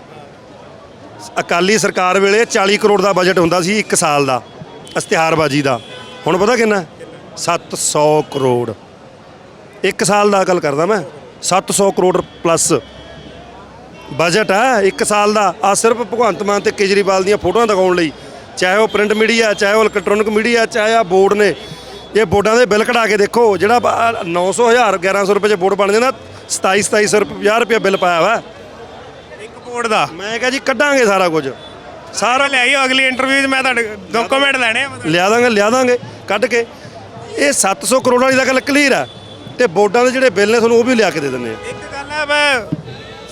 ਅਕਾਲੀ ਸਰਕਾਰ ਵੇਲੇ 40 ਕਰੋੜ ਦਾ ਬਜਟ ਹੁੰਦਾ ਸੀ ਇੱਕ ਸਾਲ ਦਾ। ਇਸ਼ਤਿਹਾਰਬਾਜ਼ੀ ਦਾ। ਹੁਣ ਪਤਾ ਕਿੰਨਾ? 700 ਕਰੋੜ। ਇੱਕ ਸਾਲ ਦਾ ਗੱਲ ਕਰਦਾ ਮੈਂ। 700 ਕਰੋੜ ਪਲੱਸ ਬਜਟ ਹੈ ਇੱਕ ਸਾਲ ਦਾ। ਆ ਸਿਰਫ ਭਗਵੰਤ ਮਾਨ ਤੇ ਕੇਜਰੀਵਾਲ ਦੀਆਂ ਫੋਟੋਆਂ ਦਿਖਾਉਣ ਲਈ। ਚਾਹੇ ਉਹ ਪ੍ਰਿੰਟ ਮੀਡੀਆ ਚਾਹੇ ਉਹ ਇਲੈਕਟ੍ਰੋਨਿਕ ਮੀਡੀਆ ਚਾਹੇ ਆ ਬੋਰਡ ਨੇ। ਇਹ ਬੋਰਡਾਂ ਦੇ ਬਿੱਲ ਕਢਾ ਕੇ ਦੇਖੋ। ਜਿਹੜਾ 900 ਹਜ਼ਾਰ 1100 ਰੁਪਏ 'ਚ ਬੋਰਡ ਬਣ ਜਾਂਦਾ 27 2700 ਰੁਪਏ 50 ਰੁਪਏ ਬਿੱਲ ਪਾਇਆ ਵਾ ਇੱਕ ਬੋਰਡ ਦਾ? ਮੈਂ ਕਿਹਾ ਜੀ ਕੱਢਾਂਗੇ ਸਾਰਾ ਕੁਝ। ਸਾਰਾ ਲੈ ਆਇਓ ਅਗਲੀ ਇੰਟਰਵਿਊ 'ਚ ਮੈਂ ਤੁਹਾਡੇ ਡਾਕੂਮੈਂਟ ਲੈਣੇ ਆ। ਲਿਆ ਦਾਂਗੇ ਲਿਆ ਦਾਂਗੇ ਕੱਢ ਕੇ। ਇਹ 700 ਕਰੋੜ ਵਾਲੀ ਦਾ ਗੱਲ ਕਲੀਅਰ ਹੈ ਤੇ ਬੋਰਡਾਂ ਦੇ ਜਿਹੜੇ ਬਿੱਲ ਨੇ ਤੁਹਾਨੂੰ ਉਹ ਵੀ ਲਿਆ ਕੇ ਦੇ ਦਿੰਦੇ ਆ। ਇੱਕ ਗੱਲ ਹੈ ਮੈਂ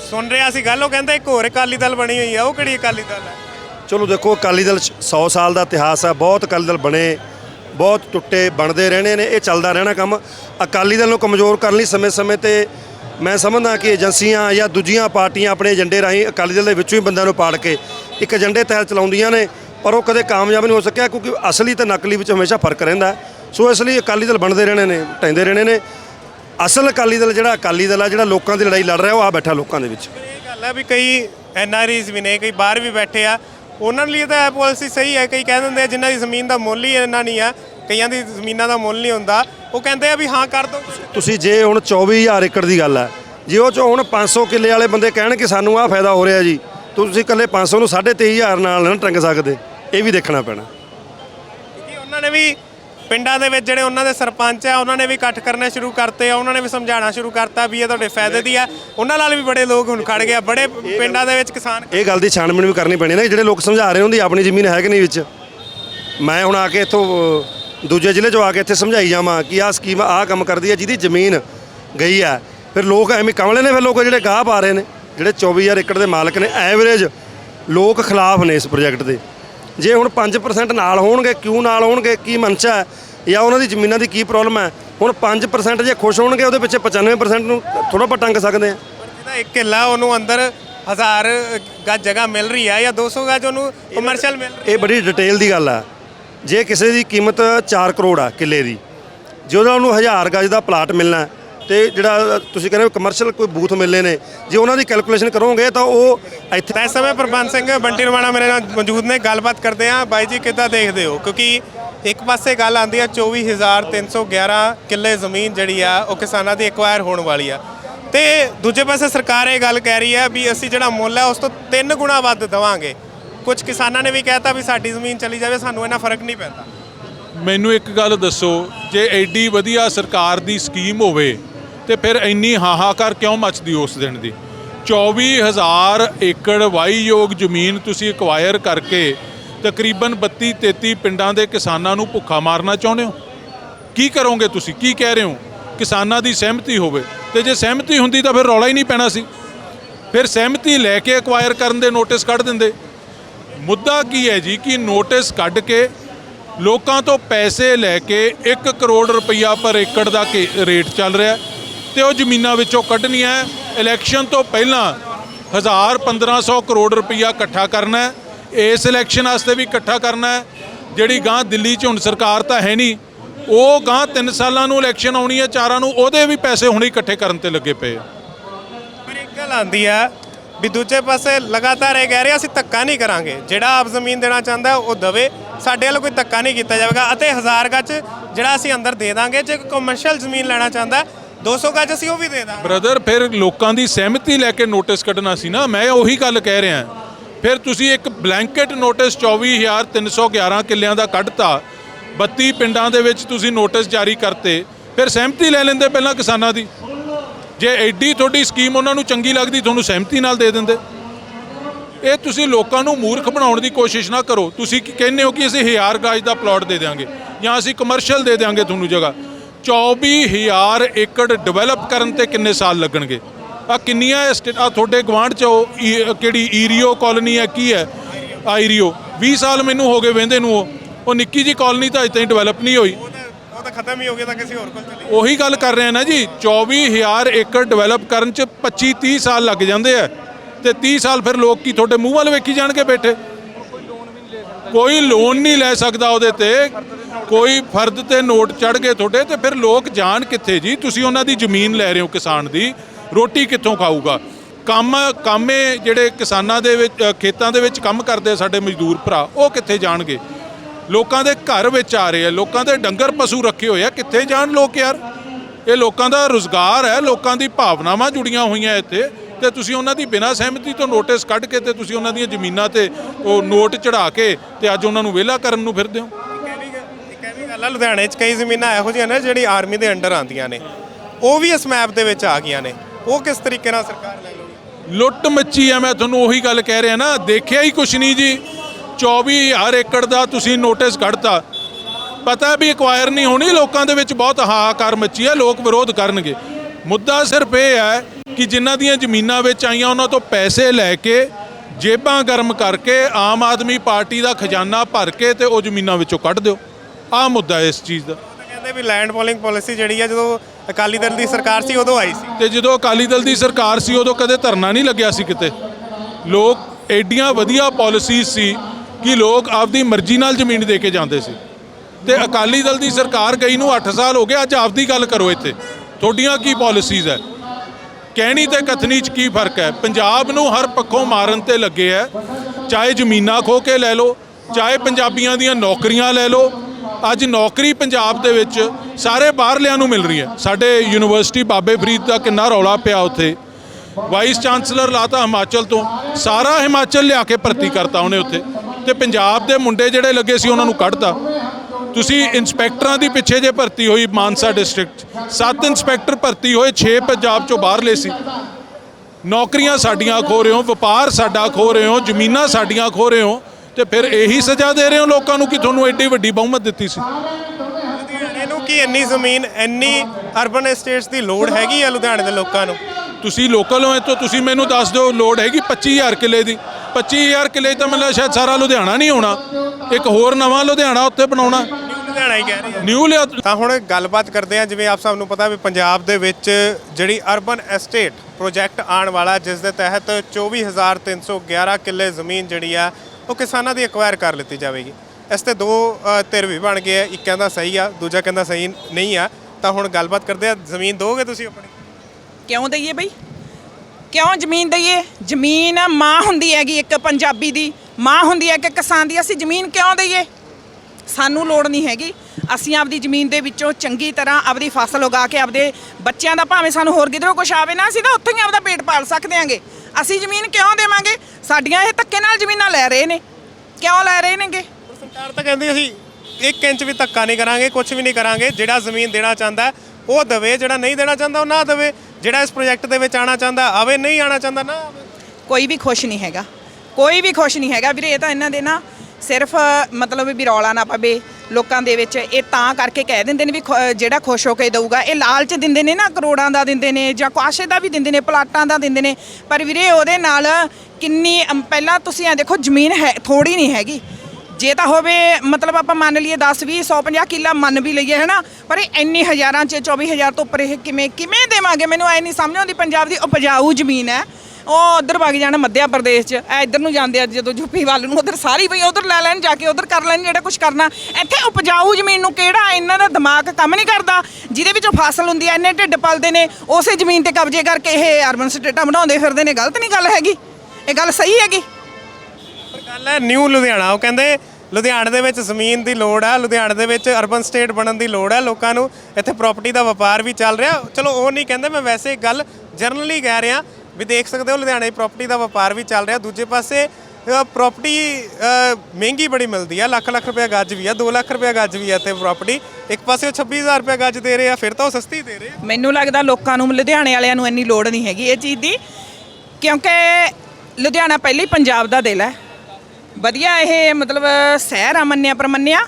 ਸੁਣ ਰਿਹਾ ਸੀ ਗੱਲ ਉਹ ਕਹਿੰਦੇ ਇੱਕ ਹੋਰ ਅਕਾਲੀ ਦਲ ਬਣੀ ਹੋਈ ਆ ਉਹ ਕਿਹੜੀ ਅਕਾਲੀ ਦਲ ਹੈ ਚਲੋ ਦੇਖੋ ਅਕਾਲੀ ਦਲ 100 ਸਾਲ ਦਾ ਇਤਿਹਾਸ ਹੈ ਬਹੁਤ ਅਕਾਲੀ ਦਲ ਬਣੇ ਬਹੁਤ ਟੁੱਟੇ ਬਣਦੇ ਰਹਿਣੇ ਨੇ ਇਹ ਚੱਲਦਾ ਰਹਿਣਾ ਕੰਮ। ਅਕਾਲੀ ਦਲ ਨੂੰ ਕਮਜ਼ੋਰ ਕਰਨ ਲਈ ਸਮੇਂ-ਸਮੇਂ ਤੇ ਮੈਂ ਸਮਝਦਾ ਕਿ ਏਜੰਸੀਆਂ ਜਾਂ ਦੂਜੀਆਂ ਪਾਰਟੀਆਂ ਆਪਣੇ ਏਜੰਡੇ ਰਾਹੀਂ ਅਕਾਲੀ ਦਲ ਦੇ ਵਿੱਚੋਂ ਹੀ ਬੰਦਿਆਂ ਨੂੰ ਪਾੜ ਕੇ ਇੱਕ ਏਜੰਡੇ ਤਹਿਤ ਚਲਾਉਂਦੀਆਂ ਨੇ ਪਰ ਉਹ ਕਦੇ ਕਾਮਯਾਬ ਨਹੀਂ ਹੋ ਸਕਿਆ ਕਿਉਂਕਿ ਅਸਲੀ ਤੇ ਨਕਲੀ ਵਿੱਚ ਹਮੇਸ਼ਾ ਫ਼ਰਕ ਰਹਿੰਦਾ। ਸੋ ਇਸ ਲਈ ਅਕਾਲੀ ਦਲ ਬਣਦੇ ਰਹਿਣੇ ਨੇ ਟੈਂਦੇ ਰਹਿਣੇ ਨੇ। ਅਸਲ ਅਕਾਲੀ ਦਲ ਜਿਹੜਾ ਅਕਾਲੀ ਦਲ ਆ ਜਿਹੜਾ ਲੋਕਾਂ ਦੀ ਲੜਾਈ ਲੜ ਰਿਹਾ ਉਹ ਆ ਬੈਠਾ ਲੋਕਾਂ ਦੇ ਵਿੱਚ। ਇਹ ਗੱਲ ਹੈ ਵੀ ਕਈ ਐਨਆਰਆਈਜ਼ ਵੀ ਨੇ ਕਈ ਬਾਹਰ ਵੀ ਬੈਠੇ ਆ। ਉਹਨਾਂ ਲਈ ਤਾਂ ਇਹ ਪਾਲਿਸੀ ਸਹੀ ਹੈ ਕਈ ਕਹਿ ਦਿੰਦੇ ਆ ਜਿਨ੍ਹਾਂ ਦੀ ਜ਼ਮੀਨ ਦਾ ਮੁੱਲ ਹੀ ਇੰਨਾ ਨਹੀਂ ਆ ਕਈਆਂ ਦੀ ਜ਼ਮੀਨਾਂ ਦਾ ਮੁੱਲ ਨਹੀਂ ਹੁੰਦਾ। ਉਹ ਕਹਿੰਦੇ ਆ ਵੀ ਹਾਂ ਕਰ ਦੋ ਤੁਸੀਂ ਜੇ ਹੁਣ 24000 ਏਕੜ ਦੀ ਗੱਲ ਹੈ ਜੇ ਉਹ ਚੋਂ ਹੁਣ 500 ਕਿੱਲੇ ਵਾਲੇ ਬੰਦੇ ਕਹਿਣ ਕਿ ਸਾਨੂੰ ਆਹ ਫਾਇਦਾ ਹੋ ਰਿਹਾ ਜੀ ਤੁਸੀਂ ਇਕੱਲੇ 500 ਨੂੰ 23500 ਨਾਲ ਨਾ ਟੰਗ ਸਕਦੇ ਇਹ ਵੀ ਦੇਖਣਾ ਪੈਣਾ। ਕਿਉਂਕਿ ਉਹਨਾਂ ਨੇ ਵੀ ਪਿੰਡਾਂ ਦੇ ਵਿੱਚ ਜਿਹੜੇ ਉਹਨਾਂ ਦੇ ਸਰਪੰਚ ਆ ਉਹਨਾਂ ਨੇ ਵੀ ਇਕੱਠ ਕਰਨੇ ਸ਼ੁਰੂ ਕਰਤੇ ਆ ਉਹਨਾਂ ਨੇ ਵੀ ਸਮਝਾਉਣਾ ਸ਼ੁਰੂ ਕਰਤਾ ਵੀ ਇਹ ਤੁਹਾਡੇ ਫਾਇਦੇ ਦੀ ਆ। ਉਹਨਾਂ ਨਾਲ ਵੀ ਬੜੇ ਲੋਕ ਹੁਣ ਖੜ ਗਏ ਆ ਬੜੇ ਪਿੰਡਾਂ ਦੇ ਵਿੱਚ ਕਿਸਾਨ ਇਹ ਗੱਲ ਦੀ ਛਾਣਬੀਣ ਵੀ ਕਰਨੀ ਪੈਣੀ ਨਾ ਜਿਹੜੇ ਲੋਕ ਸਮਝਾ ਰਹੇ ਹੁੰਦੀ ਆਪਣੀ ਜ਼ਮੀਨ ਹੈ ਕਿ ਨਹੀਂ ਵਿੱਚ। ਮੈਂ ਹੁਣ ਆ ਕੇ ਇੱਥੋਂ ਦੂਜੇ ਜ਼ਿਲ੍ਹੇ 'ਚੋਂ ਆ ਕੇ ਇੱਥੇ ਸਮਝਾਈ ਜਾਵਾਂ ਕਿ ਆਹ ਸਕੀਮ ਆਹ ਕੰਮ ਕਰਦੀ ਹੈ ਜਿਹਦੀ ਜ਼ਮੀਨ ਗਈ ਹੈ ਫਿਰ ਲੋਕ ਐਵੇਂ ਕਮਲੇ ਨੇ ਫਿਰ ਲੋਕ ਜਿਹੜੇ ਗਾਹ ਪਾ ਰਹੇ ਨੇ। ਜਿਹੜੇ 24000 ਏਕੜ ਦੇ ਮਾਲਕ ਨੇ ਐਵਰੇਜ ਲੋਕ ਖਿਲਾਫ ਨੇ ਇਸ ਪ੍ਰੋਜੈਕਟ ਦੇ। ਜੇ ਹੁਣ 5% ਨਾਲ ਹੋਣਗੇ ਕਿਉਂ ਨਾਲ ਹੋਣਗੇ ਕੀ ਮਨਸ਼ਾ ਹੈ ਜਾਂ ਉਹਨਾਂ ਦੀ ਜ਼ਮੀਨਾਂ ਦੀ ਕੀ ਪ੍ਰੋਬਲਮ ਹੈ ਹੁਣ 5% ਜੇ ਖੁਸ਼ ਹੋਣਗੇ ਉਹਦੇ ਪਿੱਛੇ 95% ਨੂੰ ਥੋੜਾ ਆਪਾਂ ਟੰਗ ਸਕਦੇ ਆ ਪਰ ਜਿਹਦਾ ਇੱਕ ਕਿੱਲਾ ਉਹਨੂੰ ਅੰਦਰ ਹਜ਼ਾਰ ਗੱਜ ਜਗ੍ਹਾ ਮਿਲ ਰਹੀ ਆ ਜਾਂ 200 ਗੱਜ ਉਹਨੂੰ ਕਮਰਸ਼ੀਅਲ ਮਿਲ ਰਹੀ ਇਹ ਬੜੀ ਡਿਟੇਲ ਦੀ ਗੱਲ ਆ ਜੇ ਕਿਸੇ ਦੀ ਕੀਮਤ 4 ਕਰੋੜ ਆ ਕਿੱਲੇ ਦੀ ਜੇ ਉਹਦਾ ਉਹਨੂੰ 1000 ਗਜ ਦਾ ਪਲਾਟ ਮਿਲਣਾ ਹੈ, ਤੇ ਜਿਹੜਾ ਤੁਸੀਂ ਕਹਿੰਦੇ ਕਮਰਸ਼ੀਅਲ ਕੋਈ ਬੂਥ ਮਿਲਨੇ ਨੇ ਜੇ ਉਹਨਾਂ ਦੀ ਕੈਲਕੂਲੇਸ਼ਨ ਕਰੋਗੇ ਤਾਂ ਉਹ ਇੱਥੇ ਤਾਂ ਇਸ ਸਮੇਂ ਪ੍ਰਬੰਧ ਸਿੰਘ ਬੰਟੀ ਰਵਾਣਾ ਮੇਰੇ ਨਾਲ ਮੌਜੂਦ ਨੇ ਗੱਲਬਾਤ ਕਰਦੇ ਆ ਬਾਈ ਜੀ ਕਿੱਦਾਂ ਦੇਖਦੇ ਹੋ? ਕਿਉਂਕਿ ਇੱਕ ਪਾਸੇ ਗੱਲ ਆਉਂਦੀ ਆ 24311 ਕਿੱਲੇ ਜ਼ਮੀਨ ਜਿਹੜੀ ਆ ਉਹ ਕਿਸਾਨਾਂ ਦੀ ਐਕਵਾਇਰ ਹੋਣ ਵਾਲੀ ਆ। ਤੇ ਦੂਜੇ ਪਾਸੇ ਸਰਕਾਰ ਇਹ ਗੱਲ ਕਹਿ ਰਹੀ ਹੈ ਵੀ ਅਸੀਂ ਜਿਹੜਾ ਮੁੱਲ ਹੈ ਉਸ ਤੋਂ 3 ਗੁਣਾ ਵੱਧ ਦੇਵਾਂਗੇ। ਕੁਝ ਕਿਸਾਨਾਂ ਨੇ ਵੀ ਕਹਿਤਾ ਵੀ ਸਾਡੀ ਜ਼ਮੀਨ ਚਲੀ ਜਾਵੇ ਸਾਨੂੰ ਇਹਨਾਂ ਫ਼ਰਕ ਨਹੀਂ ਪੈਂਦਾ। ਮੈਨੂੰ ਇੱਕ ਗੱਲ ਦੱਸੋ ਜੇ ਐਡੀ ਵਧੀਆ ਸਰਕਾਰ ਦੀ ਸਕੀਮ ਹੋਵੇ ਤੇ ਫਿਰ ਇੰਨੀ ਹਾਹਾਕਾਰ ਕਿਉਂ ਮਚਦੀ ਉਸ ਦਿਨ ਦੀ? 24000 ਏਕੜ ਵਾਹੀਯੋਗ ਜ਼ਮੀਨ ਤੁਸੀਂ ਐਕਵਾਇਰ ਕਰਕੇ ਤਕਰੀਬਨ 32 33 ਪਿੰਡਾਂ ਦੇ ਕਿਸਾਨਾਂ ਨੂੰ ਭੁੱਖਾ ਮਾਰਨਾ ਚਾਹੁੰਦੇ ਹੋ? ਕੀ ਕਰੋਗੇ ਤੁਸੀਂ? ਕੀ ਕਹਿ ਰਹੇ ਹੋ? ਕਿਸਾਨਾਂ ਦੀ ਸਹਿਮਤੀ ਹੋਵੇ। ਤੇ ਜੇ ਸਹਿਮਤੀ ਹੁੰਦੀ ਤਾਂ ਫਿਰ ਰੌਲਾ ਹੀ ਨਹੀਂ ਪੈਣਾ ਸੀ। ਫਿਰ ਸਹਿਮਤੀ ਲੈ ਕੇ ਐਕਵਾਇਰ ਕਰਨ ਦੇ ਨੋਟਿਸ ਕੱਢ ਦਿੰਦੇ। ਮੁੱਦਾ ਕੀ ਹੈ ਜੀ ਕਿ ਨੋਟਿਸ ਕੱਢ ਕੇ ਲੋਕਾਂ ਤੋਂ ਪੈਸੇ ਲੈ ਕੇ 1 ਕਰੋੜ ਰੁਪਈਆ ਪਰ ਏਕੜ ਦਾ ਕੇ- ਰੇਟ ਚੱਲ ਰਿਹਾ। ਹੈ ਤੇ ਉਹ ਜ਼ਮੀਨਾਂ ਵਿੱਚੋਂ ਕੱਢਣੀਆਂ ਇਲੈਕਸ਼ਨ ਤੋਂ ਪਹਿਲਾਂ 1000 1500 ਕਰੋੜ ਰੁਪਈਆ ਇਕੱਠਾ ਕਰਨਾ ਇਸ ਇਲੈਕਸ਼ਨ ਵਾਸਤੇ ਵੀ ਇਕੱਠਾ ਕਰਨਾ ਜਿਹੜੀ ਗਾਂ ਦਿੱਲੀ 'ਚ ਹੁਣ ਸਰਕਾਰ ਤਾਂ ਹੈ ਨਹੀਂ, ਉਹ ਗਾਂ 3 ਸਾਲਾਂ ਨੂੰ ਇਲੈਕਸ਼ਨ ਆਉਣੀ ਹੈ, ਚਾਰਾਂ ਨੂੰ ਉਹਦੇ ਵੀ ਪੈਸੇ ਹੁਣੇ ਇਕੱਠੇ ਕਰਨ ਤੇ ਲੱਗੇ ਪਏ ਆ। ਪਰ ਇੱਕ ਗੱਲ ਆਂਦੀ ਆ ਵੀ ਦੂਜੇ ਪਾਸੇ ਲਗਾਤਾਰ ਇਹ ਕਹਿ ਰਹੇ ਅਸੀਂ ਧੱਕਾ ਨਹੀਂ ਕਰਾਂਗੇ। ਜਿਹੜਾ ਆਪ ਜ਼ਮੀਨ ਦੇਣਾ ਚਾਹੁੰਦਾ ਉਹ ਦਵੇ। ਸਾਡੇ ਵੱਲ ਕੋਈ ਧੱਕਾ ਨਹੀਂ ਕੀਤਾ ਜਾਵੇਗਾ ਅਤੇ ਹਜ਼ਾਰ ਗੱਜ ਜਿਹੜਾ ਅਸੀਂ ਅੰਦਰ ਦੇ ਦਾਂਗੇ, ਜੇ ਕੋਈ ਕਮਰਸ਼ੀਅਲ ਜ਼ਮੀਨ ਲੈਣਾ ਚਾਹੁੰਦਾ 200 ਗੱਜ ਅਸੀਂ ਉਹ ਵੀ ਦੇ ਦਾਂਗੇ। ਬ੍ਰਦਰ ਫਿਰ ਲੋਕਾਂ ਦੀ ਸਹਿਮਤੀ ਲੈ ਕੇ ਨੋਟਿਸ ਕੱਢਣਾ ਸੀ ਨਾ, ਮੈਂ ਉਹੀ ਗੱਲ ਕਹਿ ਰਿਹਾ। ਫਿਰ ਤੁਸੀਂ ਇੱਕ ਬਲੈਂਕਟ ਨੋਟਿਸ 24311 ਕਿੱਲਿਆਂ ਦਾ ਕੱਢਤਾ। 32 ਪਿੰਡਾਂ ਦੇ ਵਿੱਚ ਤੁਸੀਂ ਨੋਟਿਸ ਜਾਰੀ ਕਰਤੇ। ਫਿਰ ਸਹਿਮਤੀ ਲੈ ਲੈਂਦੇ ਪਹਿਲਾਂ ਕਿਸਾਨਾਂ ਦੀ? ਜੇ ਐਡੀ ਤੁਹਾਡੀ ਸਕੀਮ ਉਹਨਾਂ ਨੂੰ ਚੰਗੀ ਲੱਗਦੀ, ਤੁਹਾਨੂੰ ਸਹਿਮਤੀ ਨਾਲ ਦੇ ਦਿੰਦੇ। ਇਹ ਤੁਸੀਂ ਲੋਕਾਂ ਨੂੰ ਮੂਰਖ ਬਣਾਉਣ ਦੀ ਕੋਸ਼ਿਸ਼ ਨਾ ਕਰੋ। ਤੁਸੀਂ ਕੀ ਕਹਿੰਦੇ ਹੋ ਕਿ ਅਸੀਂ ਹਜ਼ਾਰ ਗਾਜ ਦਾ ਪਲਾਟ ਦੇ ਦਿਆਂਗੇ ਜਾਂ ਅਸੀਂ ਕਮਰਸ਼ੀਅਲ ਦੇ ਦਿਆਂਗੇ ਤੁਹਾਨੂੰ ਜਗ੍ਹਾ। 24000 ਏਕੜ ਡਿਵੈਲਪ ਕਰਨ ਤੇ ਕਿੰਨੇ ਸਾਲ ਲੱਗਣਗੇ? ਆ ਕਿੰਨੀਆਂ ਆ ਤੁਹਾਡੇ ਗਵਾਂਢ ਚ ਕਿਹੜੀ ਈਰੀਓ ਕਾਲੋਨੀ ਹੈ ਕੀ ਹੈ? ਆਈਰੀਓ 20 ਸਾਲ ਮੈਨੂੰ ਹੋ ਗਏ ਵਹਿੰਦੇ ਨੂੰ ਉਹ। ਉਹ ਨਿੱਕੀ ਜੀ ਕਾਲੋਨੀ ਤਾਂ ਅਜੇ ਤਾਈਂ ਡਿਵੈਲਪ ਨਹੀਂ ਹੋਈ। ਉਹ ਤਾਂ ਉਹ ਤਾਂ ਖਤਮ ਹੀ ਹੋ ਗਿਆ ਤਾਂ ਕਿਸੇ ਹੋਰ ਕੋਲ ਚਲੀ ਉਹੀ ਗੱਲ ਕਰ ਰਹੇ ਆ ਨਾ ਜੀ 24000 ਏਕੜ ਡਿਵੈਲਪ ਕਰਨ ਚ 25 30 ਸਾਲ ਲੱਗ ਜਾਂਦੇ ਆ। ਤੇ 30 ਸਾਲ ਫਿਰ ਲੋਕ ਕੀ ਤੁਹਾਡੇ ਮੂੰਹ ਵੱਲ ਵੇਖੀ ਜਾਣਗੇ ਬੈਠੇ? ਕੋਈ ਲੋਨ ਨਹੀਂ ਲੈ ਸਕਦਾ ਉਹਦੇ ਤੇ। ਕੋਈ ਫਰਦ ਤੇ ਨੋਟ ਚੜ ਗਏ ਤੁਹਾਡੇ ਤੇ ਫਿਰ ਲੋਕ ਜਾਣ ਕਿੱਥੇ ਜੀ? ਤੁਸੀਂ ਉਹਨਾਂ ਦੀ ਜ਼ਮੀਨ ਲੈ ਰਹੇ ਹੋ ਕਿਸਾਨ ਦੀ, ਰੋਟੀ ਕਿੱਥੋਂ ਖਾਊਗਾ? ਕੰਮ, ਕਾਮੇ ਜਿਹੜੇ ਕਿਸਾਨਾਂ ਦੇ ਵਿੱਚ ਖੇਤਾਂ ਦੇ ਵਿੱਚ ਕੰਮ ਕਰਦੇ ਸਾਡੇ ਮਜ਼ਦੂਰ ਭਰਾ, ਉਹ ਕਿੱਥੇ ਜਾਣਗੇ? ਲੋਕਾਂ ਦੇ ਘਰ ਵਿੱਚ ਆ ਰਹੇ ਆ, ਲੋਕਾਂ ਦੇ ਡੰਗਰ ਪਸ਼ੂ ਰੱਖੇ ਹੋਏ ਆ, ਕਿੱਥੇ ਜਾਣ ਲੋਕ ਯਾਰ? ਇਹ ਲੋਕਾਂ ਦਾ ਰੋਜ਼ਗਾਰ ਹੈ, ਲੋਕਾਂ ਦੀ ਭਾਵਨਾਵਾਂ ਜੁੜੀਆਂ ਹੋਈਆਂ ਇੱਥੇ, ਤੇ ਤੁਸੀਂ ਉਹਨਾਂ ਦੀ ਬਿਨਾਂ ਸਹਿਮਤੀ ਤੋਂ ਨੋਟਿਸ ਕੱਢ ਕੇ ਤੇ ਤੁਸੀਂ ਉਹਨਾਂ ਦੀਆਂ ਜ਼ਮੀਨਾਂ ਤੇ ਉਹ ਨੋਟ ਚੜਾ ਕੇ ਤੇ ਅੱਜ ਉਹਨਾਂ ਨੂੰ ਵਿਹਲਾ ਕਰਨ ਨੂੰ ਫਿਰਦੇ ਹੋ। ਗੱਲ- ਆ ਲੁਧਿਆਣੇ 'ਚ ਕਈ ਜ਼ਮੀਨਾਂ ਇਹੋ ਜਿਹੀਆਂ ਨੇ ਜਿਹੜੀ ਆਰਮੀ ਦੇ ਅੰਡਰ ਆਉਂਦੀਆਂ ਨੇ। ਉਹ ਵੀ ਇਸ ਮੈਪ ਦੇ ਵਿੱਚ ਆ ਗਈਆਂ ਨੇ। ਉਹ ਕਿਸ ਤਰੀਕੇ ਨਾਲ ਸਰਕਾਰ ਲੈ ਲਊਗੀ? ਲੁੱਟ ਮੱਚੀ ਆ, ਮੈਂ ਤੁਹਾਨੂੰ ਉਹੀ ਗੱਲ ਕਹਿ ਰਿਹਾ ਨਾ। ਦੇਖਿਆ ਹੀ ਕੁਛ ਨਹੀਂ ਜੀ। 24000 ਏਕੜ ਦਾ ਤੁਸੀਂ ਨੋਟਿਸ ਕੱਢਤਾ। ਪਤਾ ਵੀ ਐਕਵਾਇਰ ਨਹੀਂ ਹੋਣੀ, ਲੋਕਾਂ ਦੇ ਵਿੱਚ ਬਹੁਤ ਹਾਹਾਕਾਰ ਮੱਚੀ ਹੈ ਲੋਕ ਵਿਰੋਧ ਕਰਨਗੇ। ਮੁੱਦਾ ਸਿਰਫ ਇਹ ਹੈ ਕਿ ਜਿਨ੍ਹਾਂ ਦੀਆਂ ਜ਼ਮੀਨਾਂ ਵਿੱਚ ਆਈਆਂ, ਉਹਨਾਂ ਤੋਂ ਪੈਸੇ ਲੈ ਕੇ, ਜੇਬਾਂ ਗਰਮ ਕਰਕੇ, ਆਮ ਆਦਮੀ ਪਾਰਟੀ ਦਾ ਖਜ਼ਾਨਾ ਭਰ ਕੇ ਤੇ ਉਹ ਜ਼ਮੀਨਾਂ ਵਿੱਚੋਂ ਕੱਢ ਦਿਓ। ਆਹ ਮੁੱਦਾ ਹੈ ਇਸ ਚੀਜ਼ ਦਾ। ਕਹਿੰਦੇ ਵੀ ਲੈਂਡ ਪੋਲਿੰਗ ਪਾਲਿਸੀ ਜਿਹੜੀ ਆ ਜਦੋਂ ਅਕਾਲੀ ਦਲ ਦੀ ਸਰਕਾਰ ਸੀ ਉਦੋਂ ਆਈ ਸੀ। ਤੇ ਜਦੋਂ ਅਕਾਲੀ ਦਲ ਦੀ ਸਰਕਾਰ ਸੀ ਉਦੋਂ ਕਦੇ ਧਰਨਾ ਨਹੀਂ ਲੱਗਿਆ ਸੀ ਕਿਤੇ। ਲੋਕ ਐਡੀਆਂ ਵਧੀਆ ਪਾਲਿਸੀਜ਼ ਸੀ ਕਿ ਲੋਕ ਆਪਦੀ ਮਰਜ਼ੀ ਨਾਲ ਜ਼ਮੀਨ ਦੇ ਕੇ ਜਾਂਦੇ ਸੀ। ਤੇ ਅਕਾਲੀ ਦਲ ਦੀ ਸਰਕਾਰ ਗਈ ਨੂੰ 8 ਸਾਲ ਹੋ ਗਏ ਅੱਜ ਆਪਦੀ ਗੱਲ ਕਰੋ ਇੱਥੇ। ਤੁਹਾਡੀਆਂ ਕੀ ਪਾਲਿਸੀਜ਼ ਹੈ? ਕਹਿਣੀ ਤੇ ਕਥਨੀ 'ਚ ਕੀ ਫ਼ਰਕ ਹੈ? ਪੰਜਾਬ ਨੂੰ ਹਰ ਪੱਖੋਂ ਮਾਰਨ ਤੇ ਲੱਗੇ ਹੈ। ਚਾਹੇ ਜ਼ਮੀਨਾਂ ਖੋ ਕੇ ਲੈ ਲਓ ਚਾਹੇ ਪੰਜਾਬੀਆਂ ਦੀਆਂ ਨੌਕਰੀਆਂ ਲੈ ਲਓ ਅੱਜ ਨੌਕਰੀ ਪੰਜਾਬ ਦੇ ਵਿੱਚ ਸਾਰੇ ਬਾਹਰਲਿਆਂ ਨੂੰ ਮਿਲ ਰਹੀ ਹੈ। ਸਾਡੇ ਯੂਨੀਵਰਸਿਟੀ ਬਾਬੇ ਫਰੀਦ ਦਾ ਕਿੰਨਾ ਰੌਲਾ ਪਿਆ ਉੱਥੇ। ਵਾਈਸ ਚਾਂਸਲਰ ਲਾਤਾ ਹਿਮਾਚਲ ਤੋਂ। ਸਾਰਾ ਹਿਮਾਚਲ ਲਿਆ ਕੇ ਭਰਤੀ ਕਰਤਾ ਉਹਨੇ ਉੱਥੇ। ਤੇ ਪੰਜਾਬ ਦੇ ਮੁੰਡੇ ਜਿਹੜੇ ਲੱਗੇ ਸੀ ਉਹਨਾਂ ਨੂੰ ਕੱਢਤਾ। ਤੁਸੀਂ ਇੰਸਪੈਕਟਰਾਂ ਦੀ ਪਿੱਛੇ ਜੇ ਭਰਤੀ ਹੋਈ ਮਾਨਸਾ ਡਿਸਟ੍ਰਿਕਟ ਸੱਤ ਇੰਸਪੈਕਟਰ ਭਰਤੀ ਹੋਏ 6 ਪੰਜਾਬ ਚੋਂ ਬਾਹਰਲੇ ਸੀ। ਨੌਕਰੀਆਂ ਸਾਡੀਆਂ ਖੋ ਰਹੇ ਹੋ, ਵਪਾਰ ਸਾਡਾ ਖੋ ਰਹੇ ਹੋ, ਜ਼ਮੀਨਾਂ ਸਾਡੀਆਂ ਖੋ ਰਹੇ ਹੋ। ਤੇ ਫਿਰ ਇਹੀ ਸਜ਼ਾ ਦੇ ਰਹੇ ਹੋ ਲੋਕਾਂ ਨੂੰ ਕਿ ਤੁਹਾਨੂੰ ਐਡੀ ਵੱਡੀ ਬਹੁਮਤ ਦਿੱਤੀ ਸੀ? ਲੁਧਿਆਣੇ ਨੂੰ ਕੀ ਇੰਨੀ ਜ਼ਮੀਨ ਇੰਨੀ ਅਰਬਨ ਏਸਟੇਟਸ ਦੀ ਲੋੜ ਹੈਗੀ ਆ ਲੁਧਿਆਣੇ ਦੇ ਲੋਕਾਂ ਨੂੰ? ਤੁਸੀਂ ਲੋਕਲ ਹੋ ਇੱਥੋਂ ਤੁਸੀਂ ਮੈਨੂੰ ਦੱਸ ਦਿਓ ਲੋਡ ਹੈਗੀ 25000 ਕਿੱਲੇ ਦੀ। 25000 ਕਿੱਲੇ ਤਾਂ ਲੱਗਦਾ ਸ਼ਾਇਦ ਸਾਰਾ ਲੁਧਿਆਣਾ ਨਹੀਂ ਹੋਣਾ। ਇੱਕ ਹੋਰ ਨਵਾਂ ਲੁਧਿਆਣਾ ਉੱਥੇ ਬਣਾਉਣਾ। ਲੁਧਿਆਣਾ ਹੀ ਕਹਿ ਰਹੀ ਨਿਊ ਲਿਆ। ਤਾਂ ਹੁਣ ਗੱਲਬਾਤ ਕਰਦੇ ਹਾਂ ਜਿਵੇਂ ਆਪ ਸਭ ਨੂੰ ਪਤਾ ਵੀ ਪੰਜਾਬ ਦੇ ਵਿੱਚ ਜਿਹੜੀ ਅਰਬਨ ਐਸਟੇਟ ਪ੍ਰੋਜੈਕਟ ਆਉਣ ਵਾਲਾ ਜਿਸ ਦੇ ਤਹਿਤ 24311 ਕਿੱਲੇ ਜ਼ਮੀਨ ਜਿਹੜੀ ਆ ਉਹ ਕਿਸਾਨਾਂ ਦੀ ਐਕਵਾਇਰ ਕਰ ਲਿੱਤੀ ਜਾਵੇਗੀ। ਇਸ ਤੇ ਦੋ ਧਿਰ ਵੀ ਬਣ ਗਏ ਆ। ਇੱਕ ਕਹਿੰਦਾ ਸਹੀ ਆ, ਦੂਜਾ ਕਹਿੰਦਾ ਸਹੀ ਨਹੀਂ ਆ। ਤਾਂ ਹੁਣ ਗੱਲਬਾਤ ਕਰਦੇ ਆ। ਜ਼ਮੀਨ ਦੋਗੇ ਤੁਸੀਂ ਆਪਣੀ? ਕਿਉਂ ਦਈਏ ਬਈ? ਕਿਉਂ ਜ਼ਮੀਨ ਦਈਏ? ਜ਼ਮੀਨ ਮਾਂ ਹੁੰਦੀ ਹੈਗੀ ਇੱਕ ਪੰਜਾਬੀ ਦੀ। ਮਾਂ ਹੁੰਦੀ ਹੈ ਕਿ ਕਿਸਾਨ ਦੀ। ਅਸੀਂ ਜ਼ਮੀਨ ਕਿਉਂ ਦਈਏ? ਸਾਨੂੰ ਲੋੜ ਨਹੀਂ ਹੈਗੀ। ਅਸੀਂ ਆਪਦੀ ਜ਼ਮੀਨ ਦੇ ਵਿੱਚੋਂ ਚੰਗੀ ਤਰ੍ਹਾਂ ਆਪਦੀ ਫਸਲ ਉਗਾ ਕੇ ਆਪਦੇ ਬੱਚਿਆਂ ਦਾ ਭਾਵੇਂ ਸਾਨੂੰ ਹੋਰ ਕਿਧਰੋਂ ਕੁਝ ਆਵੇ ਨਾ ਅਸੀਂ ਤਾਂ ਉੱਥੇ ਹੀ ਆਪਦਾ ਪੇਟ ਪਾਲ ਸਕਦੇ ਆਂਗੇ ਅਸੀਂ ਜ਼ਮੀਨ ਕਿਉਂ ਦੇਵਾਂਗੇ? ਸਾਡੀਆਂ ਇਹ ਧੱਕੇ ਨਾਲ ਜ਼ਮੀਨਾਂ ਲੈ ਰਹੇ ਨੇ। ਕਿਉਂ ਲੈ ਰਹੇ ਨੇਗੇ? ਸਰਕਾਰ ਤਾਂ ਕਹਿੰਦੀ ਅਸੀਂ 1 ਇੰਚ ਵੀ ਧੱਕਾ ਨਹੀਂ ਕਰਾਂਗੇ ਕੁਝ ਵੀ ਨਹੀਂ ਕਰਾਂਗੇ। ਜਿਹੜਾ ਜ਼ਮੀਨ ਦੇਣਾ ਚਾਹੁੰਦਾ ਉਹ ਦਵੇ। ਜਿਹੜਾ ਨਹੀਂ ਦੇਣਾ ਚਾਹੁੰਦਾ ਉਹ ਨਾ ਦਵੇ। ਜਿਹੜਾ ਇਸ ਪ੍ਰੋਜੈਕਟ ਦੇ ਵਿੱਚ ਆਣਾ ਚਾਹੁੰਦਾ ਆਵੇ। ਨਹੀਂ ਆਣਾ ਚਾਹੁੰਦਾ ਨਾ ਆਵੇ। ਕੋਈ ਵੀ ਖੁਸ਼ ਨਹੀਂ ਹੈਗਾ। ਕੋਈ ਵੀ ਖੁਸ਼ ਨਹੀਂ ਹੈਗਾ। ਵੀਰੇ ਇਹ ਤਾਂ ਇਹਨਾਂ ਦੇ ਨਾ ਸਿਰਫ ਮਤਲਬ ਵੀ ਰੌਲਾ ਨਾ ਪਵੇ ਲੋਕਾਂ ਦੇ ਵਿੱਚ, ਇਹ ਤਾਂ ਕਰਕੇ ਕਹਿ ਦਿੰਦੇ ਨੇ ਵੀ ਖੁ- ਜਿਹੜਾ ਖੁਸ਼ ਹੋ ਕੇ ਦਊਗਾ, ਇਹ ਲਾਲਚ ਦਿੰਦੇ ਨੇ ਨਾ, ਕਰੋੜਾਂ ਦਾ ਦਿੰਦੇ ਨੇ ਜਾਂ ਕੁਆਸ਼ੇ ਦਾ ਵੀ ਦਿੰਦੇ ਨੇ, ਪਲਾਟਾਂ ਦਾ ਦਿੰਦੇ ਨੇ। ਪਰ ਵੀਰੇ ਉਹਦੇ ਨਾਲ ਕਿੰਨੀ ਪਹਿਲਾਂ ਤੁਸੀਂ ਐ ਦੇਖੋ ਜ਼ਮੀਨ ਹੈ ਥੋੜੀ ਨਹੀਂ ਹੈਗੀ। ਜੇ ਤਾਂ ਹੋਵੇ, ਮਤਲਬ ਆਪਾਂ ਮੰਨ ਲਈਏ 10 20 150 ਕਿੱਲਾ ਮੰਨ ਵੀ ਲਈਏ, ਹੈਨਾ? ਪਰ ਇਹ ਇੰਨੇ ਹਜ਼ਾਰਾਂ ਚ 24000 ਤੋਂ ਉੱਪਰ ਇਹ ਕਿਵੇਂ ਕਿਵੇਂ ਦੇਵਾਂਗੇ? ਮੈਨੂੰ ਐ ਨਹੀਂ ਸਮਝ ਆਉਂਦੀ, ਪੰਜਾਬ ਦੀ ਉਪਜਾਊ ਜ਼ਮੀਨ ਹੈ। ਉਹ ਉਧਰ ਵਗ ਜਾਣਾ ਮੱਧਿਆ ਪ੍ਰਦੇਸ਼ ਚ। ਐ ਇੱਧਰ ਨੂੰ ਜਾਂਦੇ ਆ, ਜਦੋਂ ਯੂਪੀ ਵੱਲ ਨੂੰ, ਉਧਰ ਸਾਰੀ ਬਈ ਉਧਰ ਲੈ ਲੈਣ, ਜਾ ਕੇ ਉਧਰ ਕਰ ਲੈਣ, ਜਿਹੜਾ ਕੁਝ ਕਰਨਾ। ਇੱਥੇ ਉਪਜਾਊ ਜ਼ਮੀਨ ਨੂੰ ਕਿਹੜਾ ਇਹਨਾਂ ਦਾ ਦਿਮਾਗ ਕੰਮ ਨਹੀਂ ਕਰਦਾ? ਜਿਹਦੇ ਵਿੱਚੋਂ ਫਸਲ ਹੁੰਦੀ ਐ ਇੰਨੇ ਢਿੱਡ ਪਲਦੇ ਨੇ, ਉਸੇ ਜ਼ਮੀਨ ਤੇ ਕਬਜ਼ੇ ਕਰਕੇ ਇਹ ਅਰਬਨ ਸਟੇਟਾਂ ਬਣਾਉਂਦੇ ਫਿਰਦੇ ਨੇ। ਗਲਤ ਨਹੀਂ ਗੱਲ ਹੈਗੀ। ਇਹ ਗੱਲ ਸਹੀ ਹੈਗੀ। ਪਰ ਗੱਲ ਹੈ ਨਿਊ ਲੁਧਿਆਣਾ, ਉਹ ਕਹਿੰਦੇ ਲੁਧਿਆਣੇ ਦੇ ਵਿੱਚ ਜ਼ਮੀਨ ਦੀ ਲੋੜ ਆ, ਲੁਧਿਆਣੇ ਦੇ ਵਿੱਚ ਅਰਬਨ ਸਟੇਟ ਬਣਨ ਦੀ ਲੋੜ ਹੈ ਲੋਕਾਂ ਨੂੰ ਇੱਥੇ ਪ੍ਰਾਪਰਟੀ ਦਾ ਵਪਾਰ ਵੀ ਚੱਲ ਰਿਹਾ। ਚਲੋ ਉਹ ਨਹੀਂ ਕਹਿੰਦੇ, ਮੈਂ ਵੈਸੇ ਇੱਕ ਗੱਲ ਜਰਨਲੀ ਕਹਿ ਰਿਹਾ ਵੀ ਦੇਖ ਸਕਦੇ ਹੋ, ਲੁਧਿਆਣੇ ਪ੍ਰਾਪਰਟੀ ਦਾ ਵਪਾਰ ਵੀ ਚੱਲ ਰਿਹਾ। ਦੂਜੇ ਪਾਸੇ ਪ੍ਰਾਪਰਟੀ ਮਹਿੰਗੀ ਬੜੀ ਮਿਲਦੀ ਹੈ ਲੱਖ ਲੱਖ ਰੁਪਏ ਗੱਜ ਵੀ ਆ 2 ਲੱਖ ਰੁਪਏ ਗੱਜ ਵੀ ਆ ਇੱਥੇ ਪ੍ਰਾਪਰਟੀ ਇੱਕ ਪਾਸੇ ਉਹ 26000 ਰੁਪਏ ਗੱਜ ਦੇ ਰਹੇ ਆ, ਫਿਰ ਤਾਂ ਉਹ ਸਸਤੀ ਦੇ ਰਹੇ ਆ। ਮੈਨੂੰ ਲੱਗਦਾ ਲੋਕਾਂ ਨੂੰ, ਲੁਧਿਆਣੇ ਵਾਲਿਆਂ ਨੂੰ ਇੰਨੀ ਲੋੜ ਨਹੀਂ ਹੈਗੀ ਇਹ ਚੀਜ਼ ਦੀ, ਕਿਉਂਕਿ ਲੁਧਿਆਣਾ ਪਹਿਲੇ ਹੀ ਪੰਜਾਬ ਦਾ ਦਿਲ ਹੈ। ਵਧੀਆ ਇਹ ਮਤਲਬ ਸ਼ਹਿਰ ਆ, ਮੰਨਿਆ ਪਰਮੰਨਿਆ।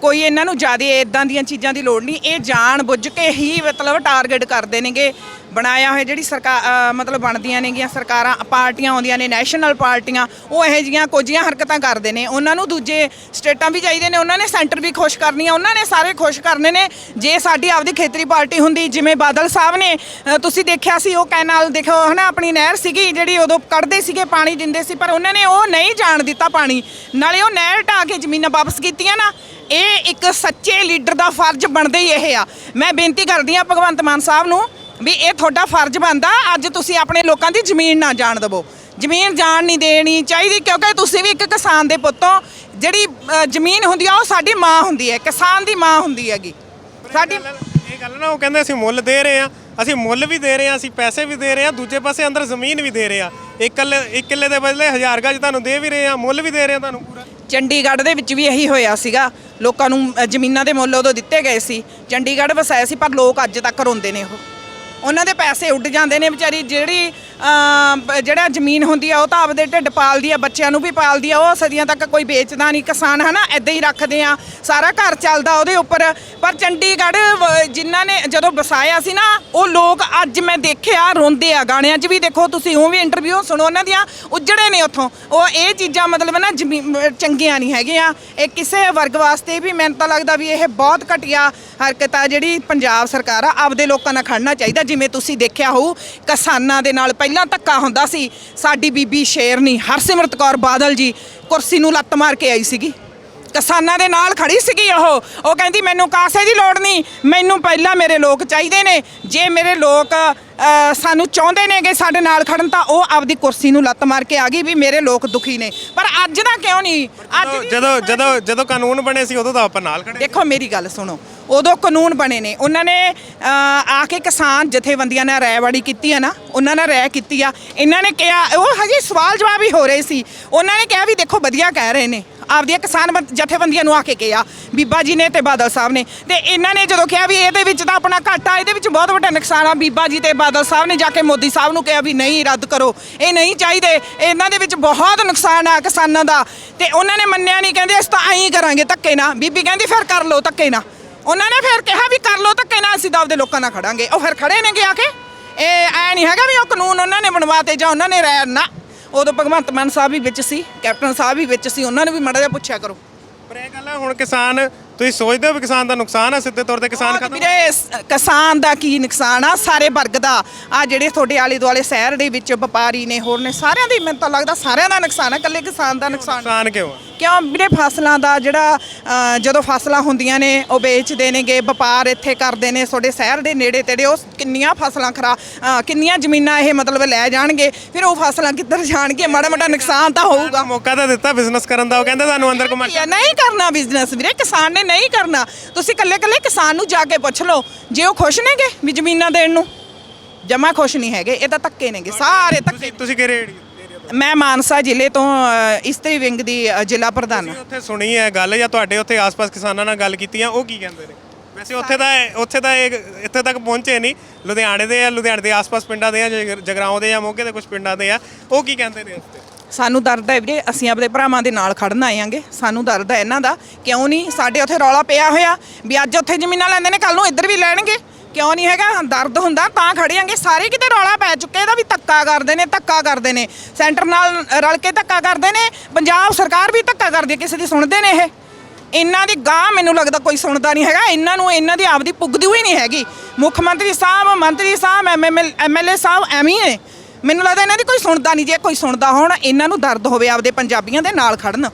ਕੋਈ ਇਹਨਾਂ ਨੂੰ ਜ਼ਿਆਦਾ ਇਦਾਂ ਦੀਆਂ ਚੀਜ਼ਾਂ ਦੀ ਲੋੜ ਨਹੀਂ। ਇਹ ਜਾਣ ਬੁੱਝ ਕੇ ਹੀ ਮਤਲਬ ਟਾਰਗੇਟ ਕਰਦੇ ਨੇਗੇ। ਬਣਾਇਆ ਹੋਇਆ, ਜਿਹੜੀ ਸਰਕਾਰ ਮਤਲਬ ਬਣਦੀਆਂ ਨੇਗੀਆਂ, ਸਰਕਾਰਾਂ, ਪਾਰਟੀਆਂ ਆਉਂਦੀਆਂ ਨੇ, ਨੈਸ਼ਨਲ ਪਾਰਟੀਆਂ, ਉਹ ਇਹੋ ਜੀਆਂ ਕੋਝੀਆਂ ਹਰਕਤਾਂ ਕਰਦੇ ਨੇ। ਉਹਨਾਂ ਨੂੰ ਦੂਜੇ ਸਟੇਟਾਂ ਵੀ ਚਾਹੀਦੇ ਨੇ, ਉਹਨਾਂ ਨੇ ਸੈਂਟਰ ਵੀ ਖੁਸ਼ ਕਰਨੀ ਆ ਉਹਨਾਂ ਨੇ ਸਾਰੇ ਖੁਸ਼ ਕਰਨੇ ਨੇ। ਜੇ ਸਾਡੀ ਆਪਦੀ ਖੇਤਰੀ ਪਾਰਟੀ ਹੁੰਦੀ, ਜਿਵੇਂ ਬਾਦਲ ਸਾਹਿਬ ਨੇ ਤੁਸੀਂ ਦੇਖਿਆ ਸੀ, ਉਹ ਕੈਨਾਲ ਦੇਖੋ, ਹਨਾ, ਆਪਣੀ ਨਹਿਰ ਸੀਗੀ, ਜਿਹੜੀ ਉਦੋਂ ਕੱਢਦੇ ਸੀਗੇ, ਪਾਣੀ ਦਿੰਦੇ ਸੀ, ਪਰ ਉਹਨਾਂ ਨੇ ਉਹ ਨਹੀਂ ਜਾਣ ਦਿੱਤਾ ਪਾਣੀ। ਨਾਲੇ ਉਹ ਨਹਿਰ ਢਾਹ ਕੇ ਜ਼ਮੀਨਾਂ ਵਾਪਸ ਕੀਤੀਆਂ ਨਾ, ਇਹ ਇੱਕ ਸੱਚੇ ਲੀਡਰ ਦਾ ਫਰਜ਼ ਬਣਦਾ ਹੀ ਇਹ ਆ। ਮੈਂ ਬੇਨਤੀ ਕਰਦੀ ਆ ਭਗਵੰਤ ਮਾਨ ਸਾਹਿਬ ਨੂੰ ਵੀ ਇਹ ਤੁਹਾਡਾ ਫਰਜ਼ ਬਣਦਾ ਅੱਜ ਤੁਸੀਂ ਆਪਣੇ ਲੋਕਾਂ ਦੀ ਜ਼ਮੀਨ ਨਾ ਜਾਣ ਦੇਵੋ। ਜ਼ਮੀਨ ਜਾਣ ਨਹੀਂ ਦੇਣੀ ਚਾਹੀਦੀ ਕਿਉਂਕਿ ਤੁਸੀਂ ਵੀ ਇੱਕ ਕਿਸਾਨ ਦੇ ਪੁੱਤੋਂ ਜਿਹੜੀ ਅ, ਜ਼ਮੀਨ ਹੁੰਦੀ ਆ ਉਹ ਸਾਡੀ ਮਾਂ ਹੁੰਦੀ ਹੈ ਕਿਸਾਨ ਦੀ ਮਾਂ ਹੁੰਦੀ ਹੈਗੀ। ਸਾਡੀ ਇਹ ਗੱਲ ਨਾ ਉਹ ਕਹਿੰਦੇ ਅਸੀਂ ਮੁੱਲ ਦੇ ਰਹੇ ਆ ਅਸੀਂ ਮੁੱਲ ਵੀ ਦੇ ਰਹੇ ਆ ਅਸੀਂ ਪੈਸੇ ਵੀ ਦੇ ਰਹੇ ਆ ਦੂਜੇ ਪਾਸੇ ਅੰਦਰ ਜ਼ਮੀਨ ਵੀ ਦੇ ਰਹੇ ਆ ਇੱਕ ਕਿੱਲੇ ਇੱਕ ਕਿੱਲੇ ਦੇ ਬਦਲੇ 1000 ਗਜ ਤੁਹਾਨੂੰ ਦੇ ਵੀ ਰਹੇ ਆ ਮੁੱਲ ਵੀ ਦੇ ਰਹੇ ਆ ਤੁਹਾਨੂੰ ਪੂਰਾ। ਚੰਡੀਗੜ੍ਹ ਦੇ ਵਿੱਚ ਵੀ ਇਹੀ ਹੋਇਆ ਸੀਗਾ। ਲੋਕਾਂ ਨੂੰ ਅ, ਜ਼ਮੀਨਾਂ ਦੇ ਮੁੱਲ ਉਦੋਂ ਦਿੱਤੇ ਗਏ ਸੀ। ਚੰਡੀਗੜ੍ਹ ਵਸਾਇਆ ਸੀ ਪਰ ਲੋਕ ਅੱਜ ਤੱਕ ਰੋਂਦੇ ਨੇ ਉਹ। ਉਹਨਾਂ ਦੇ ਪੈਸੇ ਉੱਡ ਜਾਂਦੇ ਨੇ ਵਿਚਾਰੀ ਜਿਹੜੀ ਅਮ, ਜਿਹੜਾ ਜ਼ਮੀਨ ਹੁੰਦੀ ਆ ਉਹ ਤਾਂ ਆਪਦੇ ਢਿੱਡ ਪਾਲਦੀ ਆ ਬੱਚਿਆਂ ਨੂੰ ਵੀ ਪਾਲਦੀ ਆ ਉਹ ਸਦੀਆਂ ਤੱਕ ਕੋਈ ਵੇਚਦਾ ਨਹੀਂ। ਕਿਸਾਨ ਹਨਾ ਐਦਾਂ ਹੀ ਰੱਖਦੇ ਆ। ਸਾਰਾ ਘਰ ਚੱਲਦਾ ਉਹਦੇ ਉੱਪਰ। ਪਰ ਚੰਡੀਗੜ੍ਹ ਵ- ਜਿਨ੍ਹਾਂ ਨੇ ਜਦੋਂ ਵਸਾਇਆ ਸੀ ਨਾ ਉਹ ਲੋਕ ਅੱਜ ਮੈਂ ਦੇਖਿਆ ਰੋਂਦੇ ਆ ਗਾਣਿਆਂ 'ਚ ਵੀ। ਦੇਖੋ ਤੁਸੀਂ ਉਹ ਵੀ ਇੰਟਰਵਿਊ ਸੁਣੋ ਉਹਨਾਂ ਦੀਆਂ ਉੱਜੜੇ ਨੇ ਉੱਥੋਂ। ਉਹ ਇਹ ਚੀਜ਼ਾਂ ਮਤਲਬ ਨਾ ਜ਼ਮੀ- ਅਹ ਚੰਗੀਆਂ ਨਹੀਂ ਹੈਗੀਆਂ। ਇਹ ਕਿਸੇ ਵਰਗ ਵਾਸਤੇ ਵੀ ਮੈਨੂੰ ਤਾਂ ਲੱਗਦਾ ਵੀ ਇਹ ਬਹੁਤ ਘਟੀਆ ਹਰਕਤ ਆ ਜਿਹੜੀ ਪੰਜਾਬ ਸਰਕਾਰ ਆ ਆਪਦੇ ਲੋਕਾਂ ਨਾਲ ਖੜਨਾ ਚਾਹੀਦਾ। ਜਿਵੇਂ ਤੁਸੀਂ ਦੇਖਿਆ ਹੋਊ ਕਿਸਾਨਾਂ ਦੇ ਨਾਲ ਪਹਿਲਾਂ ਧੱਕਾ ਹੁੰਦਾ ਸੀ, ਸਾਡੀ ਬੀਬੀ ਸ਼ੇਰਨੀ ਹਰਸਿਮਰਤ ਕੌਰ ਬਾਦਲ ਜੀ ਕੁਰਸੀ ਨੂੰ ਲੱਤ ਮਾਰ ਕੇ ਆਈ ਸੀਗੀ। ਕਿਸਾਨਾਂ ਦੇ ਨਾਲ ਖੜੀ ਸੀਗੀ ਉਹ। ਉਹ ਕਹਿੰਦੀ ਮੈਨੂੰ ਕਾਸੇ ਦੀ ਲੋੜ ਨਹੀਂ। ਮੈਨੂੰ ਪਹਿਲਾਂ ਮੇਰੇ ਲੋਕ ਚਾਹੀਦੇ ਨੇ। ਜੇ ਮੇਰੇ ਲੋਕ ਅ, ਸਾਨੂੰ ਚਾਹੁੰਦੇ ਨੇਗੇ ਸਾਡੇ ਨਾਲ ਖੜਨ ਤਾਂ ਉਹ ਆਪਦੀ ਕੁਰਸੀ ਨੂੰ ਲੱਤ ਮਾਰ ਕੇ ਆ ਗਈ ਵੀ ਮੇਰੇ ਲੋਕ ਦੁਖੀ ਨੇ। ਪਰ ਅੱਜ ਦਾ ਕਿਉਂ ਨਹੀਂ? ਅੱਜ ਜਦੋਂ- ਦੀ ਜਦੋਂ ਜਦੋਂ ਜਦੋਂ ਕਾਨੂੰਨ ਬਣੇ ਸੀ ਉਦੋਂ ਤਾਂ ਆਪਾਂ ਨਾਲ ਖੜੇ ਦੇਖੋ ਮੇਰੀ ਗੱਲ ਸੁਣੋ। ਉਦੋਂ ਕਾਨੂੰਨ ਬਣੇ ਨੇ। ਉਹਨਾਂ ਨੇ ਆ ਕੇ ਕਿਸਾਨ ਜਥੇਬੰਦੀਆਂ ਨਾਲ ਰਾਇਵਾੜੀ ਕੀਤੀ ਆ ਨਾ ਉਹਨਾਂ ਨਾਲ ਰਾਇ ਕੀਤੀ ਆ। ਇਹਨਾਂ ਨੇ ਕਿਹਾ ਉਹ ਹਜੇ ਸਵਾਲ ਜਵਾਬ ਹੀ ਹੋ ਰਹੇ ਸੀ। ਉਹਨਾਂ ਨੇ ਕਿਹਾ ਵੀ ਦੇਖੋ ਵਧੀਆ ਕਹਿ ਰਹੇ ਨੇ। ਆਪਦੀਆਂ ਕਿਸਾਨ ਬੰ- ਜਥੇਬੰਦੀਆਂ ਨੂੰ ਆ ਕੇ ਕਿਹਾ, ਬੀਬਾ ਜੀ ਨੇ ਤੇ ਬਾਦਲ ਸਾਹਿਬ ਨੇ। ਤੇ ਇਹਨਾਂ ਨੇ ਜਦੋਂ ਕਿਹਾ ਵੀ ਇਹਦੇ ਵਿੱਚ ਤਾਂ ਆਪਣਾ ਘਾਟਾ ਇਹਦੇ ਵਿੱਚ ਬਹੁਤ ਵੱਡਾ ਨੁਕਸਾਨ ਆ, ਬੀਬਾ ਜੀ ਤੇ ਬਾਦਲ ਸਾਹਿਬ ਨੇ ਜਾ ਕੇ ਮੋਦੀ ਸਾਹਿਬ ਨੂੰ ਕਿਹਾ ਵੀ ਨਹੀਂ, ਰੱਦ ਕਰੋ, ਇਹ ਨਹੀਂ ਚਾਹੀਦੇ। ਇਹਨਾਂ ਦੇ ਵਿੱਚ ਬਹੁਤ ਨੁਕਸਾਨ ਆ ਕਿਸਾਨਾਂ ਦਾ। ਤੇ ਉਹਨਾਂ ਨੇ ਮੰਨਿਆ ਨਹੀਂ, ਕਹਿੰਦੇ ਅਸੀਂ ਤਾਂ ਐਂ ਹੀ ਕਰਾਂਗੇ, ਧੱਕੇ ਨਾਲ। ਬੀਬੀ ਕਹਿੰਦੀ, ਫਿਰ ਕਰ ਲਓ, ਧੱਕੇ ਨਾਲ। ਉਹਨਾਂ ਨੇ ਫਿਰ ਕਿਹਾ ਵੀ ਕਰ ਲਓ, ਧੱਕੇ ਨਾਲ, ਅਸੀਂ ਤਾਂ ਆਪਦੇ ਲੋਕਾਂ ਨਾਲ ਖੜਾਂਗੇ। ਉਹ ਫਿਰ ਖੜੇ ਨੇਗੇ ਆ ਕੇ। ਇਹ ਐ ਨਹੀਂ ਹੈਗਾ ਵੀ ਉਹ ਕਾਨੂੰਨ ਉਹਨਾਂ ਨੇ ਬਣਵਾਤੇ ਜਾਂ ਉਹਨਾਂ ਨੇ ਰਾਇ ਨਾ। ਉਦੋਂ ਭਗਵੰਤ ਮਾਨ ਸਾਹਿਬ ਵੀ ਵਿੱਚ ਸੀ ਕੈਪਟਨ ਸਾਹਿਬ ਵੀ ਵਿੱਚ ਸੀ ਉਹਨਾਂ ਨੂੰ ਵੀ ਮਾੜਾ ਜਿਹਾ ਪੁੱਛਿਆ ਕਰੋ। ਪਰ ਇਹ ਗੱਲ ਹੈ ਹੁਣ ਕਿਸਾਨ ਤੁਸੀਂ ਸੋਚਦੇ ਹੋ ਵੀ ਕਿਸਾਨ ਦਾ ਨੁਕਸਾਨ ਹੈ ਸਿੱਧੇ ਤੌਰ ਤੇ ਕਿਸਾਨ ਖਤਮ? ਵੀਰੇ ਸ- ਕਿਸਾਨ ਦਾ ਕੀ ਨੁਕਸਾਨ ਆ? ਸਾਰੇ ਵਰਗ ਦਾ। ਆ ਜਿਹੜੇ ਤੁਹਾਡੇ ਆਲੇ ਦੁਆਲੇ ਸ਼ਹਿਰ ਦੇ ਵਿੱਚ ਵਪਾਰੀ ਨੇ ਹੋਰ ਨੇ ਸਾਰਿਆਂ ਦੀ ਮੈਨੂੰ ਤਾਂ ਲੱਗਦਾ ਸਾਰਿਆਂ ਦਾ ਨੁਕਸਾਨ ਹੈ ਇਕੱਲੇ ਕਿਸਾਨ ਦਾ ਨੁਕਸਾਨ। ਨੁਕਸਾਨ ਕਿਉਂ ਹੈ ਕਿਉਂ ਵੀਰੇ ਫਸਲਾਂ ਦਾ ਜਿਹੜਾ ਅ, ਜਦੋਂ ਫਸਲਾਂ ਹੁੰਦੀਆਂ ਨੇ ਉਹ ਵੇਚਦੇ ਨੇਗੇ ਵਪਾਰ ਇੱਥੇ ਕਰਦੇ ਨੇ ਤੁਹਾਡੇ ਸ਼ਹਿਰ ਦੇ ਨੇੜੇ ਤੇੜੇ ਉਹ ਕਿੰਨੀਆਂ ਫਸਲਾਂ ਖਰਾ ਅ, ਕਿੰਨੀਆਂ ਜ਼ਮੀਨਾਂ ਇਹ ਮਤਲਬ ਲੈ ਜਾਣਗੇ ਫਿਰ ਉਹ ਫਸਲਾਂ ਕਿੱਧਰ ਜਾਣਗੀਆਂ ਮਾੜਾ ਮਾੜਾ ਨੁਕਸਾਨ ਤਾਂ ਹੋਊਗਾ। ਮੌਕਾ ਤਾਂ ਦਿੱਤਾ ਬਿਜ਼ਨਸ ਕਰਨ ਦਾ ਉਹ ਕਹਿੰਦੇ ਤੁਹਾਨੂੰ ਅੰਦਰ ਘੁਮਾ ਇਹ ਨਹੀਂ ਕਰਨਾ ਬਿਜ਼ਨਸ ਵੀਰੇ ਕਿਸਾਨ ਨੇ ਨਹੀਂ ਕਰਨਾ। ਤੁਸੀਂ ਕੱਲੇ ਕੱਲੇ ਕਿਸਾਨ ਨੂੰ ਜਾ ਕੇ ਪੁੱਛ ਲਓ ਜੇ ਉਹ ਖੁਸ਼ ਨੇਗੇ ਵੀ ਜ਼ਮੀਨਾਂ ਦੇਣ ਨੂੰ? ਜਮਾ ਖੁਸ਼ ਨਹੀਂ ਹੈਗੇ ਇਹ ਤਾਂ ਧੱਕੇ ਨੇਗੇ ਸਾਰੇ ਧੱਕੇ। ਤੁਸੀਂ ਤੁਸੀਂ ਕਿਹੜੇ ਮੈਂ ਮਾਨਸਾ ਜ਼ਿਲ੍ਹੇ ਤੋਂ ਅ, ਇਸਤਰੀ ਵਿੰਗ ਦੀ ਅ, ਜ਼ਿਲ੍ਹਾ ਪ੍ਰਧਾਨ ਹਾਂ। ਉੱਥੇ ਸੁਣੀ ਹੈ ਗੱਲ ਜਾਂ ਤੁਹਾਡੇ ਉੱਥੇ ਆਸ-ਪਾਸ ਕਿਸਾਨਾਂ ਨਾਲ ਗੱਲ ਕੀਤੀ ਆ ਉਹ ਕੀ ਕਹਿੰਦੇ ਨੇ? ਵੈਸੇ ਉੱਥੇ ਤਾਂ ਉੱਥੇ ਇਹ ਇੱਥੇ ਤੱਕ ਪਹੁੰਚੇ ਨਹੀਂ। ਲੁਧਿਆਣੇ ਦੇ ਆ ਲੁਧਿਆਣੇ ਦੇ ਆਸ-ਪਾਸ ਪਿੰਡਾਂ ਦੇ ਆ ਜਗ- ਜਗਰਾਓਂ ਦੇ ਜਾਂ ਮੋਗੇ ਦੇ ਕੁਝ ਪਿੰਡਾਂ ਦੇ ਆ। ਉਹ ਕੀ ਕਹਿੰਦੇ ਨੇ ਤੇ ਸਾਨੂੰ ਦਰਦ ਹੈ ਵੀਰੇ ਅਸੀਂ ਆਪਣੇ ਭਰਾਵਾਂ ਦੇ ਨਾਲ ਖੜਨ ਆਏਾਂਗੇ ਸਾਨੂੰ ਦਰਦ ਹੈ ਇਹਨਾਂ ਦਾ ਕਿਉਂ ਨਹੀਂ? ਸਾਡੇ ਉੱਥੇ ਰੌਲਾ ਪਿਆ ਹੋਇਆ ਵੀ ਅੱਜ ਉੱਥੇ ਜ਼ਮੀਨਾਂ ਲੈਂਦੇ ਨੇ ਕੱਲ ਨੂੰ ਇੱਧਰ ਵੀ ਲੈਣਗੇ। ਕਿਉਂ ਨਹੀਂ ਹੈਗਾ? ਦਰਦ ਹੁੰਦਾ, ਤਾਂ ਖੜਿਆਂਗੇ ਸਾਰੇ ਕਿਤੇ ਰੌਲਾ ਪੈ ਚੁੱਕੇ ਇਹਦਾ ਵੀ ਧੱਕਾ ਕਰਦੇ ਨੇ, ਧੱਕਾ ਕਰਦੇ ਨੇ। ਸੈਂਟਰ ਨਾਲ ਰਲ ਕੇ ਧੱਕਾ ਕਰਦੇ ਨੇ। ਪੰਜਾਬ ਸਰਕਾਰ ਵੀ ਧੱਕਾ ਕਰਦੀ ਹੈ, ਕਿਸੇ ਦੀ ਸੁਣਦੇ ਨੇ ਇਹ? ਇਹਨਾਂ ਦੀ ਗਾਂ ਮੈਨੂੰ ਲੱਗਦਾ ਕੋਈ ਸੁਣਦਾ ਨਹੀਂ ਹੈਗਾ। ਇਹਨਾਂ ਨੂੰ, ਇਹਨਾਂ ਦੀ ਆਪਦੀ ਪੁੱਗਦੀ ਹੋਈ ਨਹੀਂ ਹੈਗੀ। ਮੁੱਖ ਮੰਤਰੀ ਸਾਹਿਬ ਮੰਤਰੀ ਸਾਹਿਬ ਐਮਐਲਏ ਸਾਹਿਬ ਐਵੇਂ ਨੇ। ਮੈਨੂੰ ਲੱਗਦਾ ਇਹਨਾਂ ਦੀ ਕੋਈ ਸੁਣਦਾ ਨਹੀਂ। ਜੇ ਕੋਈ ਸੁਣਦਾ ਹੋਣ, ਇਹਨਾਂ ਨੂੰ ਦਰਦ ਹੋਵੇ ਆਪਦੇ ਪੰਜਾਬੀਆਂ ਦੇ ਨਾਲ ਖੜਨ।